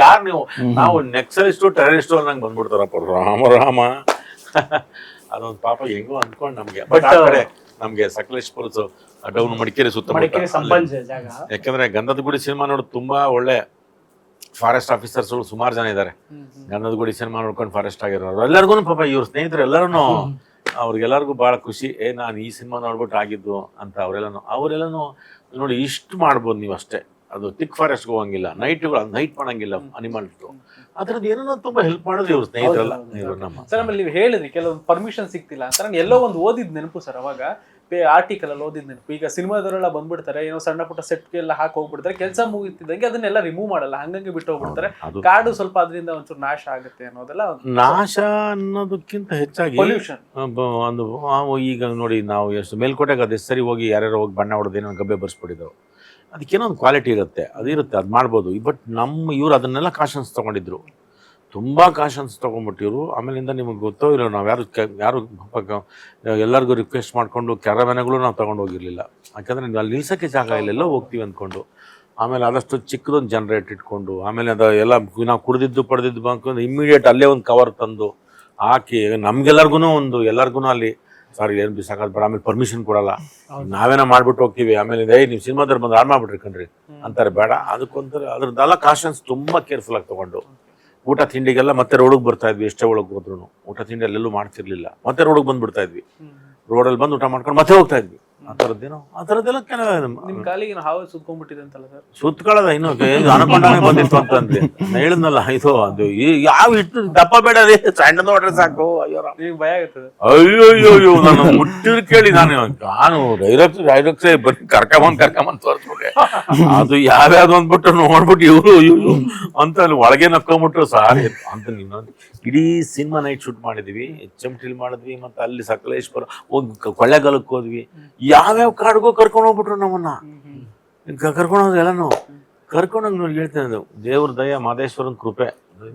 ಯಾರು ನೀವು? ನಾವು ನೆಕ್ಸಲಿಸ್ಟು ಟೆರರಿಸ್ಟು ನಂಗೆ ಬಂದ್ಬಿಡ್ತಾರಪ್ಪ ರಾಮ ರಾಮ. ಅದೊಂದು ಪಾಪ ಹೆಂಗೋ ಅನ್ಕೊಂಡು ನಮ್ಗೆ. ಬಟ್ ಆ ಕಡೆ ನಮ್ಗೆ ಸಕಲೇಶ್ಪುರ ಡೌನ್ ಮಡಿಕೇರಿ ಸುತ್ತಮುತ್ತ. ಮಡಿಕೇರಿ ಜಾಗ. ಯಾಕಂದ್ರೆ ಗಂಧದ ಗುಡಿ ಸಿನಿಮಾ ನೋಡೋದು ತುಂಬಾ ಒಳ್ಳೆ ಫಾರೆಸ್ಟ್ ಆಫೀಸರ್ಸ್ಗಳು ಸುಮಾರು ಜನ ಇದ್ದಾರೆ ಗಂಧದ ಗುಡಿ ಸಿನಿಮಾ ನೋಡ್ಕೊಂಡು ಫಾರೆಸ್ಟ್ ಆಗಿರೋರು. ಎಲ್ಲರಿಗೂ ಪಾಪ ಇವ್ರ ಸ್ನೇಹಿತರು ಎಲ್ಲರೂ ಅವ್ರಿಗೆಲ್ಲರಿಗೂ ಭಾಳ ಖುಷಿ ಏ ನಾನು ಈ ಸಿನಿಮಾ ನೋಡ್ಬಿಟ್ಟು ಆಗಿದ್ದು ಅಂತ ಅವರೆಲ್ಲನೂ ಅವರೆಲ್ಲನೂ ನೋಡಿ ಇಷ್ಟು ಮಾಡ್ಬೋದು ನೀವು ಅಷ್ಟೇ. ಅದು ತಿಕ್ ಫಾರೆಸ್ಟ್ ಹೋಗಂಗಿಲ್ಲ ನೈಟ್ಗಳು ನೈಟ್ ಮಾಡಂಗಿಲ್ಲ ಅನಿಮಲ್ಸ್ದು ಅದ್ರದ್ದು ಏನೋ ತುಂಬಾ ಹೆಲ್ಪ್ ಮಾಡೋದು ಇವ್ರು ಸ್ನೇಹಿತರಲ್ಲ. ಇವ್ರು ನಮ್ಮ ಸರ್ ಆಮೇಲೆ ನೀವು ಹೇಳಿದ್ರಿ ಕೆಲವೊಂದು ಪರ್ಮಿಷನ್ ಸಿಗ್ತಿಲ್ಲ ಅಂತ. ನಾನು ಎಲ್ಲೋ ಒಂದು ಓದಿದ್ ನೆನಪು ಸರ್ ಅವಾಗ ಆರ್ಟಿಕಲ್ ಅಲ್ಲಿ ಓದಿದ್ ನೆನಪು. ಈಗ ಸಿನಿಮಾದವರೆಲ್ಲ ಬಂದ್ಬಿಡ್ತಾರೆ ಏನೋ ಸಣ್ಣ ಪುಟ್ಟ ಸೆಟ್ ಎಲ್ಲ ಹಾಕಿ ಹೋಗ್ಬಿಡ್ತಾರೆ ಕೆಲಸ ಮುಗಿತಿದ್ದಂಗೆ ಅದನ್ನೆಲ್ಲ ರಿಮೂವ್ ಮಾಡಲ್ಲ ಹಂಗಂಗೆ ಬಿಟ್ಟು ಹೋಗ್ಬಿಡ್ತಾರೆ. ಕಾಡು ಸ್ವಲ್ಪ ಅದರಿಂದ ಒಂಚೂರು ನಾಶ ಆಗುತ್ತೆ ಅನ್ನೋದೆಲ್ಲ ನಾಶ ಅನ್ನೋದಕ್ಕಿಂತ ಹೆಚ್ಚಾಗಿ ಪೊಲ್ಯೂಷನ್ ಒಂದು ಈಗ ನೋಡಿ ನಾವು ಎಷ್ಟು ಮೇಲ್ಕೋಟೆಗೆ ಅದು ಸರಿ ಹೋಗಿ ಯಾರ್ಯಾರು ಹೋಗಿ ಬಣ್ಣ ಹೊಡೆದೇನೋ ಏನೋ ಗಬ್ಬೆ ಬರ್ಸ್ಬಿಟ್ಟಿದ್ದೆವು. ಅದಕ್ಕೇನೋ ಒಂದು ಕ್ವಾಲಿಟಿ ಇರುತ್ತೆ, ಅದು ಇರುತ್ತೆ, ಅದು ಮಾಡ್ಬೋದು. ಬಟ್ ನಮ್ಮ ಇವರು ಅದನ್ನೆಲ್ಲ ಕಾಶನ್ಸ್ ತೊಗೊಂಡಿದ್ರು. ತುಂಬ ಕಾಶನ್ಸ್ ತೊಗೊಂಡ್ಬಿಟ್ಟಿರು ಆಮೇಲಿಂದ ನಿಮಗೆ ಗೊತ್ತೋ ಇಲ್ಲ ನಾವು ಯಾರು ಕೆ, ಯಾರು ಎಲ್ಲರಿಗೂ ರಿಕ್ವೆಸ್ಟ್ ಮಾಡಿಕೊಂಡು ಕ್ಯಾರವ್ಯಾನ್ಗಳು ನಾವು ತೊಗೊಂಡು ಹೋಗಿರಲಿಲ್ಲ. ಯಾಕಂದರೆ ಅಲ್ಲಿ ನಿಲ್ಸೋಕ್ಕೆ ಜಾಗ ಇಲ್ಲ, ಎಲ್ಲೋ ಹೋಗ್ತೀವಿ ಅಂದ್ಕೊಂಡು ಆಮೇಲೆ ಆದಷ್ಟು ಚಿಕ್ಕದೊಂದು ಜನ್ರೇಟ್ ಇಟ್ಕೊಂಡು, ಆಮೇಲೆ ಅದು ಎಲ್ಲ ನಾವು ಕುಡಿದಿದ್ದು, ಪಡೆದಿದ್ದು ಬಂದ್ಕೊಂಡು ಇಮ್ಮಿಡಿಯೇಟ್ ಅಲ್ಲೇ ಒಂದು ಕವರ್ ತಂದು ಹಾಕಿ ನಮಗೆಲ್ಲರಿಗೂ ಒಂದು ಎಲ್ಲರಿಗೂ ಅಲ್ಲಿ ಸರ್ ಏನು ಬಿಸಾಕೋದು ಬೇಡ ಆಮೇಲೆ ಪರ್ಮಿಷನ್ ಕೊಡಲ್ಲ. ನಾವೇನ ಮಾಡ್ಬಿಟ್ಟು ಹೋಗ್ತೀವಿ ಆಮೇಲೆ ಏ ನೀವು ಸಿನಿಮಾದವ್ರು ಬಂದು ಹಾಳು ಮಾಡ್ಬಿಟ್ರಿ ಕಣ್ರಿ ಅಂತಾರೆ. ಬೇಡ. ಅದಕ್ಕೊಂತಾರೆ ಅದ್ರದ್ದೆಲ್ಲ ಕಾಶನ್ಸ್ ತುಂಬಾ ಕೇರ್ಫುಲ್ ಆಗಿ ತಗೊಂಡು. ಊಟ ತಿಂಡಿಗೆಲ್ಲ ಮತ್ತೆ ರೋಡಿಗೆ ಬರ್ತಾ ಇದ್ವಿ ಎಷ್ಟೇ ಒಳಗೆ ಹೋದ್ರು ಊಟ ತಿಂಡಿ ಅಲ್ಲೆಲ್ಲೂ ಮಾಡ್ತಿರ್ಲಿಲ್ಲ. ಮತ್ತೆ ರೋಡಿಗೆ ಬಂದ್ಬಿಡ್ತಾ ಇದ್ವಿ. ರೋಡಲ್ಲಿ ಬಂದು ಊಟ ಮಾಡ್ಕೊಂಡು ಮತ್ತೆ ಹೋಗ್ತಾ ಇದ್ವಿ. ಥರದ್ದೇನೋ ಆ ಥರದ್ದೆಲ್ಲ ಕೆಲವು ನಿಮ್ ಕಾಲಿಗೆ ಹಾವು ಸುತ್ಕೊಂಡ್ಬಿಟ್ಟಿದೆ ಅಂತಲ್ಲ ಸರ್? ಸುತ್ತಕೊಳ್ಳೋದ ಇನ್ನು ಅನ್ಕೊಂಡಾನೆ ಬಂದಿತ್ತು ಅಂತಂದ್ರೆ ನಾನು ಹೇಳಿದ್ನಲ್ಲ ಇದು ಅದು ಈ- ಯಾವ ಇಟ್ಟು ದಪ್ಪ ಬೇಡ ರೀ ಸಣ್ಣ ನೋಡ್ರಿ ಸಾಕು ಅಯ್ಯೋ ರಾಮ. ನಿಮ್ಗೆ ಭಯ ಆಗುತ್ತದೆ ಅಯ್ಯೋ ಅಯ್ಯೋ ಅಯ್ಯೋ ನಾನು ಮುಟ್ಟಿರ್ ಕೇಳಿ ನಾನು ನಾನು ಡೈರೆಕ್ಟ್ ಡೈರೆಕ್ಟ್ ಬರೀ ಕರ್ಕೊಂಬಂದ್ ಕರ್ಕೊಂಬಂದ್ ತೋರಿಸ್ಬಿಟ್ಟೆ. ಅದು ಯಾವ್ಯಾವ್ದು ಅಂದ್ಬಿಟ್ಟು ನೋಡ್ಬಿಟ್ಟು ಇವರು ಇವರು ಅಂತ ಅಲ್ಲಿ ಒಳಗೆ ನಕ್ಕೊಂಬಿಟ್ರು ಸಾರಿ. ಅಂತ ನೀನು ಇಡೀ ಸಿನಿಮಾ ನೈಟ್ ಶೂಟ್ ಮಾಡಿದ್ವಿ ಎಚ್ ಎಂ ಟಿಲ್ ಮಾಡಿದ್ವಿ ಮತ್ತೆ ಅಲ್ಲಿ ಸಕಲೇಶ್ವರ ಹೋಗಿ ಕೊಳ್ಳೆಗಾಲಕ್ಕೆ ಹೋದ್ವಿ. ಹೋದ್ವಿ ಯಾವ್ಯಾವ ಕಾಡ್ಗೂ ಕರ್ಕೊಂಡು ಹೋಗ್ಬಿಟ್ರು ನಮ್ಮನ್ನ. ಕರ್ಕೊಂಡು ಹೋದ್ರೆ ಎಲ್ಲನೂ ಕರ್ಕೊಂಡೋಗಿ ನೋಡಿ ಹೇಳ್ತೇನೆ ದೇವ್ರ ದಯ ಮಾದೇಶ್ವರನ್ ಕೃಪೆ.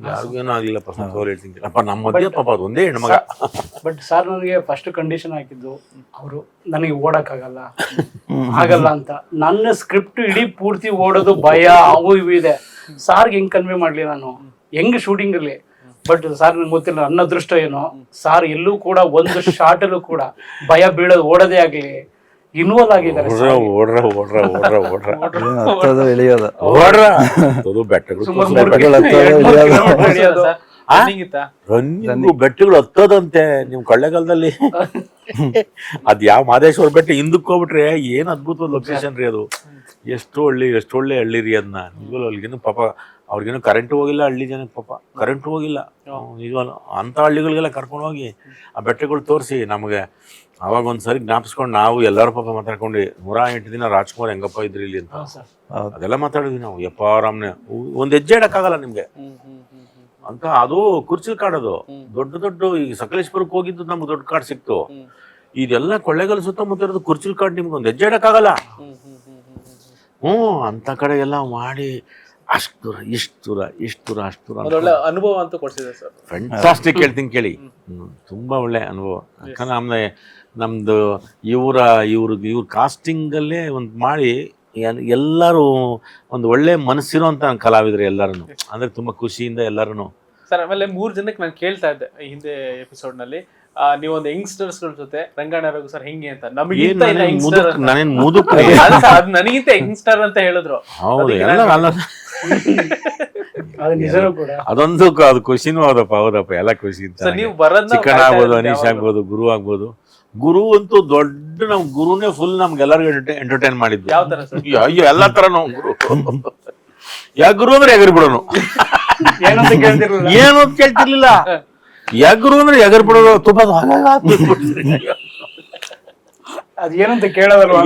ಯಾರಿಗೂ ಏನೂ ಆಗಿಲ್ಲಪ್ಪ ಹೇಳ್ತೀನಿ ಅಪ್ಪ ನಮ್ಮ ಮಧ್ಯ ಪಾಪ ಅದು ಒಂದೇ ಹೆಣ್ಮಗ. ಬಟ್ ಸರ್ ನನಗೆ ಫಸ್ಟ್ ಕಂಡೀಷನ್ ಹಾಕಿದ್ದು ಅವರು ನನಗೆ ಓಡಕ್ಕಾಗಲ್ಲ. ಆಗಲ್ಲ ಅಂತ. ನನ್ನ ಸ್ಕ್ರಿಪ್ಟ್ ಇಡೀ ಪೂರ್ತಿ ಓಡೋದು ಭಯ ಅವು ಇವು ಇದೆ. ಸಾರ್ಗೆ ಹೆಂಗ್ ಕನ್ವೆ ಮಾಡ್ಲಿ ನಾನು? ಹೆಂಗ್ ಶೂಟಿಂಗ್ ಇರ್ಲಿ? ಬಟ್ ಸಾರ್ ನಂಗೆ ಗೊತ್ತಿಲ್ಲ ನನ್ನ ಅದೃಷ್ಟ ಏನೋ? ಸಾರ್ ಎಲ್ಲೂ ಕೂಡ ಒಂದು ಶಾರ್ಟ್ ಅಲ್ಲೂ ಕೂಡ ಭಯ ಬೀಳೋದು ಓಡೋದೇ ಆಗ್ಲಿ. ಇನ್ವಾಲ್ವ್ ಆಗಿದ್ದಾರೆ ಓಡ್ರ ಓಡ್ರ ಓಡ್ರ ಓಡ್ರ ಓಡ್ರ ಏನು ಹತ್ತೋದು ಇಳಿಯೋದು ಓಡ್ರ <laughs> ಅದು. ಬೆಟ್ಟಗಳು ಹತ್ತೋದಂತೆ ನಿಮ್ ಕೊಳ್ಳೆಗಾಲದಲ್ಲಿ. <laughs> ಅದ್ ಯಾವ ಮಾದೇಶ್ವರ ಬೆಟ್ಟ ಹಿಂದಕ್ಕೆ ಹೋಗ್ಬಿಟ್ರೆ ಏನ್ ಅದ್ಭುತವಾದ ಲೊಕೇಶನ್ ರೀ ಅದು. ಎಷ್ಟು ಒಳ್ಳೆ ಎಷ್ಟು ಒಳ್ಳೆ ಹಳ್ಳಿ ರೀ ಅದನ್ನ ನಿಜವಲ್ಲ ಅಲ್ಲಿಗೇನು ಪಾಪ ಅವ್ರಿಗೇನು ಕರೆಂಟ್ ಹೋಗಿಲ್ಲ ಹಳ್ಳಿ ಜನಕ್ಕೆ ಪಾಪ. ಕರೆಂಟ್ ಹೋಗಿಲ್ಲ. ನಿಜವಲ್ಲ ಅಂತ ಹಳ್ಳಿಗಳಿಗೆಲ್ಲ ಕರ್ಕೊಂಡು ಹೋಗಿ ಆ ಬೆಟ್ಟಗಳು ತೋರಿಸಿ ನಮಗೆ ಅವಾಗ ಒಂದ್ಸರಿ ಜ್ಞಾಪಿಸ್ಕೊಂಡು ನಾವು ಎಲ್ಲರೂ ಪಾಪ ಮಾತಾಡ್ಕೊಂಡು ನೂರ ಎಂಟು ದಿನ ರಾಜ್ಕುಮಾರ್ ಹೆಂಗಪ್ಪ ಇದ್ರಿ ಇಲ್ಲಿ ಅಂತ. ಅದೆಲ್ಲ ಮಾತಾಡಿದ್ವಿ ನಾವು. ಯಪ್ಪ ಆರಾಮ್ನೆ ಒಂದ್ ಹೆಜ್ಜೆ ಇಡಕ್ಕಾಗಲ್ಲ ನಿಮ್ಗೆ. ಅಂತ ಅದು ಕುರ್ಚಿಲ್ ಕಾಡದು. ದೊಡ್ಡ ದೊಡ್ಡ ಈಗ ಸಕಲೇಶ್ಪುರಕ್ಕೆ ಹೋಗಿದ್ದು ನಮ್ಗೆ ದೊಡ್ಡ ಕಾಡ್ ಸಿಕ್ತು. ಇದೆಲ್ಲ ಕೊಳ್ಳೆಗಾಲ ಸುತ್ತಮುತ್ತ ಇರೋದು ಕುರ್ಚಿಲ್ ಕಾಡ್ ನಿಮ್ಗೆ ಒಂದ್ ಹೆಜ್ಜೆ ಇಡಕ್ಕಾಗಲ್ಲ. ಹ್ಞೂ ಅಂತ ಕಡೆ ಎಲ್ಲ ಮಾಡಿ ಅಷ್ಟು ದೂರ ಇಷ್ಟು ದೂರ ಇಷ್ಟು ದೂರ ಅಷ್ಟು ದೂರ ಒಂದೊಳ್ಳೆ ಅನುಭವ ಅಂತ ಕೊಡ್ಸಿದೆ ಸರ್. ಫ್ಯಾಂಟಾಸ್ಟಿಕ್ ಹೇಳ್ತೀನಿ ಕೇಳಿ. ತುಂಬಾ ಒಳ್ಳೆ ಅನುಭವ. ಯಾಕಂದ್ರೆ ನಮ್ದು ನಮ್ದು ಇವರ ಇವ್ರ ಇವ್ರ ಕಾಸ್ಟಿಂಗಲ್ಲೇ ಒಂದು ಮಾಡಿ ಎಲ್- ಎಲ್ಲರೂ ಒಂದು ಒಳ್ಳೆ ಮನಸ್ಸಿರುವಂತ ಕಲಾವಿದರು ಎಲ್ಲರೂ ಅಂದ್ರೆ ತುಂಬಾ ಖುಷಿಯಿಂದ ಎಲ್ಲರೂ ಸರ್ ಆಮೇಲೆ ಮೂರ್ ಜನಕ್ಕೆ ನಾನು ಕೇಳ್ತಾ ಇದ್ದೆ ಈ ಹಿಂದೆ ಎಪಿಸೋಡ್ನಲ್ಲಿ. ಆ, ನೀವೊಂದು ಯಂಗ್ಸ್ಟರ್ಸ್ಗಳ ಜೊತೆ ರಂಗಾಣ ರಘು ಸರ್ ಹೆಂಗೆ ಅಂತ. ನಮಗಿಂತ ನನಗಿಂತ ಯಂಗ್ಸ್ಟರ್ ಅಂತ ಹೇಳಿದ್ರು. <laughs> ಅದೊಂದು ಅದು ಖುಷಿನೂ ಹೌದಪ್ಪ ಹೌದಪ್ಪ ಎಲ್ಲ ಖುಷಿ ಅಂತ ನೀವು ಚಿಕ್ಕಣ್ಣ ಕಾಯ್ತಾ ಆಗ್ಬೋದು ಅನೀಶ್ ಆಗ್ಬೋದು ಗುರು ಆಗ್ಬೋದು. ಗುರು ಅಂತೂ ದೊಡ್ಡ ನಮ್ ಗುರುನೇ ಫುಲ್ ನಮ್ಗೆಲ್ಲರಿಗೂ ಎಂಟರ್ಟೈನ್ ಮಾಡಿದ್ದು. ಯಾವ ತರ ಸರ್? ಅಯ್ಯೋ ಎಲ್ಲ ಎಲ್ಲಾ ನಾವು ಗುರು. ಯಾ ಗುರು ಅಂದ್ರೆ ಎಗರ್ ಬಿಡೋನು. ಏನಂತ ಕೇಳ್ತಿರ್ಲಿಲ್ಲ. ಏನು ಅಂತ ಕೇಳ್ತಿರ್ಲಿಲ್ಲ. ಯಾ ಗುರು ಅಂದ್ರೆ ಎಗರ್ ಬಿಡೋದು ತುಂಬಾ ಅದು ಏನಂತ ಕೇಳೋದಲ್ವಾ.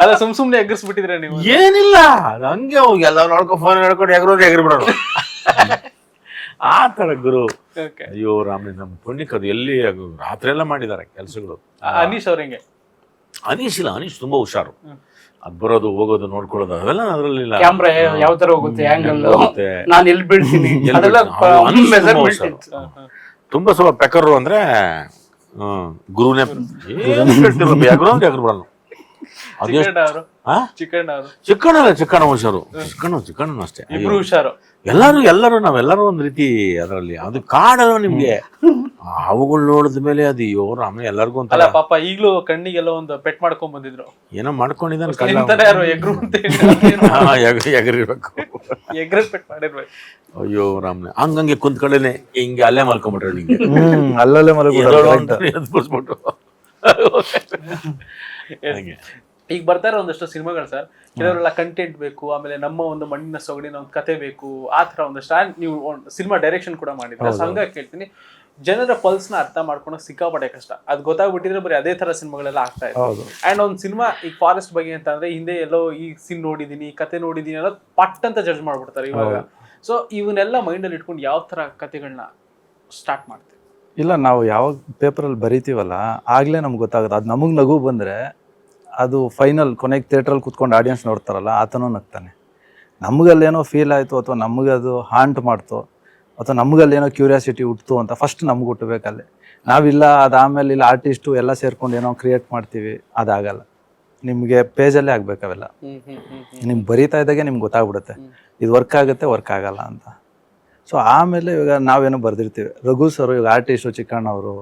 ಅಲ್ಲ ಸುಮ್ ಸುಮ್ನೆ ಎಗ್ರಿಸ್ಬಿಟ್ಟಿದ್ರೆ ನೀವು. ಏನಿಲ್ಲ ಅದು ಹಂಗೆ ಹೋಗಿ ಎಲ್ಲ ನೋಡ್ಕೊ ಫೋನ್ ಹೇಳ್ಕೊಂಡು ಎಗರು ಎಗ್ರಿ ಬಿಡೋನು ಆ ತರ ಗುರು. Okay. ಅಯ್ಯೋ ರಾಮನೇ ನಮ್ಮ ಪುಣ್ಯಕ್ಕೆ ಅದು ಎಲ್ಲಿ ಅದು ರಾತ್ರಿ ಎಲ್ಲ ಮಾಡಿದ್ದಾರೆ ಕೆಲಸಗಳು. ಆ, ಅನೀಶ್ ಅವ್ರ ಹೆಂಗೆ ಅನೀಶ್ ಇಲ್ಲ ಅನೀಶ್ ತುಂಬಾ ಹುಷಾರು. ಅದ್ ಬರೋದು ಹೋಗೋದು ನೋಡ್ಕೊಳ್ಳೋದು ಅವೆಲ್ಲ ಅದ್ರಲ್ಲಿ ಕ್ಯಾಮ್ರಾ ಯಾವ ತರ ಹೋಗುತ್ತೆ ಆಂಗಲ್ ಹೋಗುತ್ತೆ. ನಾನು ಎಲ್ಲಿ ಬೀಳ್ತೀನಿ? ಎಲ್ಲಿ ಅದೆಲ್ಲ ಬೀಳ್ತೀನಿ? ಅವ್ನು ಅನಿಸ್ ತುಂಬಾ ಮೆಜರ್ಮೆಂಟ್ ಹುಷಾರು. ತುಂಬಾ ಸ್ವಲ್ಪ ಪೆಕರು ಅಂದ್ರೆ ಹ್ಮ್, ಗುರುನೇ ಏನು ಕೇಳ್ತಿರೋ ಯಾಗ್ರು ಅಂದ್ರೆ ಯಾಗ್ರು ಬಿಡೋನು ಅದೆಷ್ಟು ಚಿಕ್ಕಣ್ಣ ಅವರು ಹಾ ಚಿಕ್ಕಣ್ಣ ಅವರು ಚಿಕ್ಕಣ್ಣ ಚಿಕ್ಕಣ್ಣ ಹುಷಾರು ಚಿಕ್ಕಣ್ಣ ಚಿಕ್ಕಣ್ಣ ಅಷ್ಟೇ ಅಯ್ಯೋ. ಇಬ್ರು ಹುಷಾರು ಎಲ್ಲರೂ ಎಲ್ಲರೂ ನಾವೆಲ್ಲರೂ ಒಂದ್ ರೀತಿ ಅದರಲ್ಲಿ. ಅದು ಕಾಡಲ್ಲ ನಿಮ್ಗೆ? ಅವುಗಳು ನೋಡಿದ ಮೇಲೆ ಅದು ಅಯ್ಯೋ ರಾಮ ಎಲ್ಲರಿಗೂ ಅಂತ ಅಲ್ಲ ಪಾಪ ಈಗಲೂ ಕಣ್ಣಿಗೆಲ್ಲ ಒಂದು ಪೆಟ್ ಮಾಡ್ಕೊಂಡ್ ಬಂದಿದ್ರು. ಏನೋ ಮಾಡ್ಕೊಂಡಿದ್ದಾನೆ ಕಳ್ಳ ಎಗ್ರು ಅಂತ <laughs> ಎಗರಿರ್ಬೇಕು ಎಗ್ರ ಪೆಟ್ ಮಾಡಿರ್ಬೇಕು. ಅಯ್ಯೋ ರಾಮ್ನೆ ಹಂಗಂಗೆ ಕುಂತ್ಕೊಳ್ಳೇನೆ. ಹಿಂಗೆ ಅಲ್ಲೇ ಮಲ್ಕೊಂಬಿಟ್ರೆ ನಿಂಗೆ. ಅಲ್ಲಲ್ಲೇ ಎದ್ದೇಳು ಈಗ ಬರ್ತಾ ಇರೋ ಒಂದಷ್ಟು ಸಿನಿಮಾಗಳು ಸರ್. ಕೆಲವರೆಲ್ಲ ಕಂಟೆಂಟ್ ಬೇಕು ಆಮೇಲೆ ನಮ್ಮ ಒಂದು ಮಣ್ಣಿನ ಸೊಗಡಿನ ಒಂದು ಕತೆ ಬೇಕು ಆ ತರ ಒಂದಷ್ಟು. ನೀವು ಸಿನಿಮಾ ಡೈರೆಕ್ಷನ್ ಕೂಡ ಮಾಡಿದ್ರೆ ಸಂಘ ಕೇಳ್ತೀನಿ. ಜನರ ಪಲ್ಸ್ನ ಅರ್ಥ ಮಾಡ್ಕೊಂಡು ಸಿಕ್ಕಾಪಟ್ಟೆ ಕಷ್ಟ. ಅದ್ ಗೊತ್ತಾಗ್ಬಿಟ್ಟಿದ್ರೆ ಬರೀ ಅದೇ ತರ ಸಿನಿಮಾಗಳೆಲ್ಲ ಆಗ್ತಾ ಇದೆ ಆ್ಯಂಡ್ ಒಂದು ಸಿನಿಮಾ ಈಗ ಫಾರೆಸ್ಟ್ ಬಗ್ಗೆ ಅಂತ ಅಂದ್ರೆ ಹಿಂದೆ ಎಲ್ಲೋ ಈ ಸೀನ್ ನೋಡಿದೀನಿ ಕತೆ ನೋಡಿದೀನಿ ಅನ್ನೋದು ಪಟ್ ಅಂತ ಜಡ್ಜ್ ಮಾಡ್ಬಿಡ್ತಾರೆ ಇವಾಗ. ಸೊ ಇವನ್ನೆಲ್ಲ ಮೈಂಡ್ ಅಲ್ಲಿ ಇಟ್ಕೊಂಡು ಯಾವ ತರ ಕತೆಗಳನ್ನ ಸ್ಟಾರ್ಟ್ ಮಾಡ್ತೀವಿ ಇಲ್ಲ ನಾವು ಯಾವಾಗ ಪೇಪರಲ್ಲಿ ಬರಿತೀವಲ್ಲ ಆಗಲೇ ನಮ್ಗೆ ಗೊತ್ತಾಗುತ್ತೆ. ಅದು ನಮಗೆ ನಗು ಬಂದರೆ ಅದು ಫೈನಲ್ ಕೊನೆಗೆ ಥಿಯೇಟ್ರಲ್ಲಿ ಕುತ್ಕೊಂಡು ಆಡಿಯನ್ಸ್ ನೋಡ್ತಾರಲ್ಲ ಆತನೂ ನಗ್ತಾನೆ. ನಮಗಲ್ಲೇನೋ ಫೀಲ್ ಆಯಿತು ಅಥವಾ ನಮಗದು ಹಾಂಟ್ ಮಾಡ್ತು ಅಥವಾ ನಮಗಲ್ಲೇನೋ ಕ್ಯೂರಿಯಾಸಿಟಿ ಹುಟ್ಟಿತು ಅಂತ ಫಸ್ಟ್ ನಮ್ಗೆ ಹುಟ್ಟಬೇಕಲ್ಲಿ ನಾವಿಲ್ಲ ಅದು ಆಮೇಲೆ ಇಲ್ಲ ಆರ್ಟಿಸ್ಟು ಎಲ್ಲ ಸೇರ್ಕೊಂಡು ಏನೋ ಕ್ರಿಯೇಟ್ ಮಾಡ್ತೀವಿ ಅದಾಗಲ್ಲ. ನಿಮಗೆ ಪೇಜಲ್ಲೇ ಆಗಬೇಕು ಅವೆಲ್ಲ. ಹ್ಮ್ ಹ್ಮ್ ಹ್ಮ್ ಹ್ಮ್. ನಿಮ್ಗೆ ಬರೀತಾ ಇದ್ದಾಗೆ ನಿಮ್ಗೆ ಗೊತ್ತಾಗ್ಬಿಡುತ್ತೆ. ಇದು ವರ್ಕ್ ಆಗುತ್ತೆ ವರ್ಕ್ ಆಗಲ್ಲ ಅಂತ. ಸೊ ಆಮೇಲೆ ಇವಾಗ ನಾವೇನೋ ಬರೆದಿರ್ತೀವಿ. ರಘು ಸರ್ ಇವಾಗ ಆರ್ಟಿಸ್ಟು ಚಿಕ್ಕಣ್ಣ ಅವರು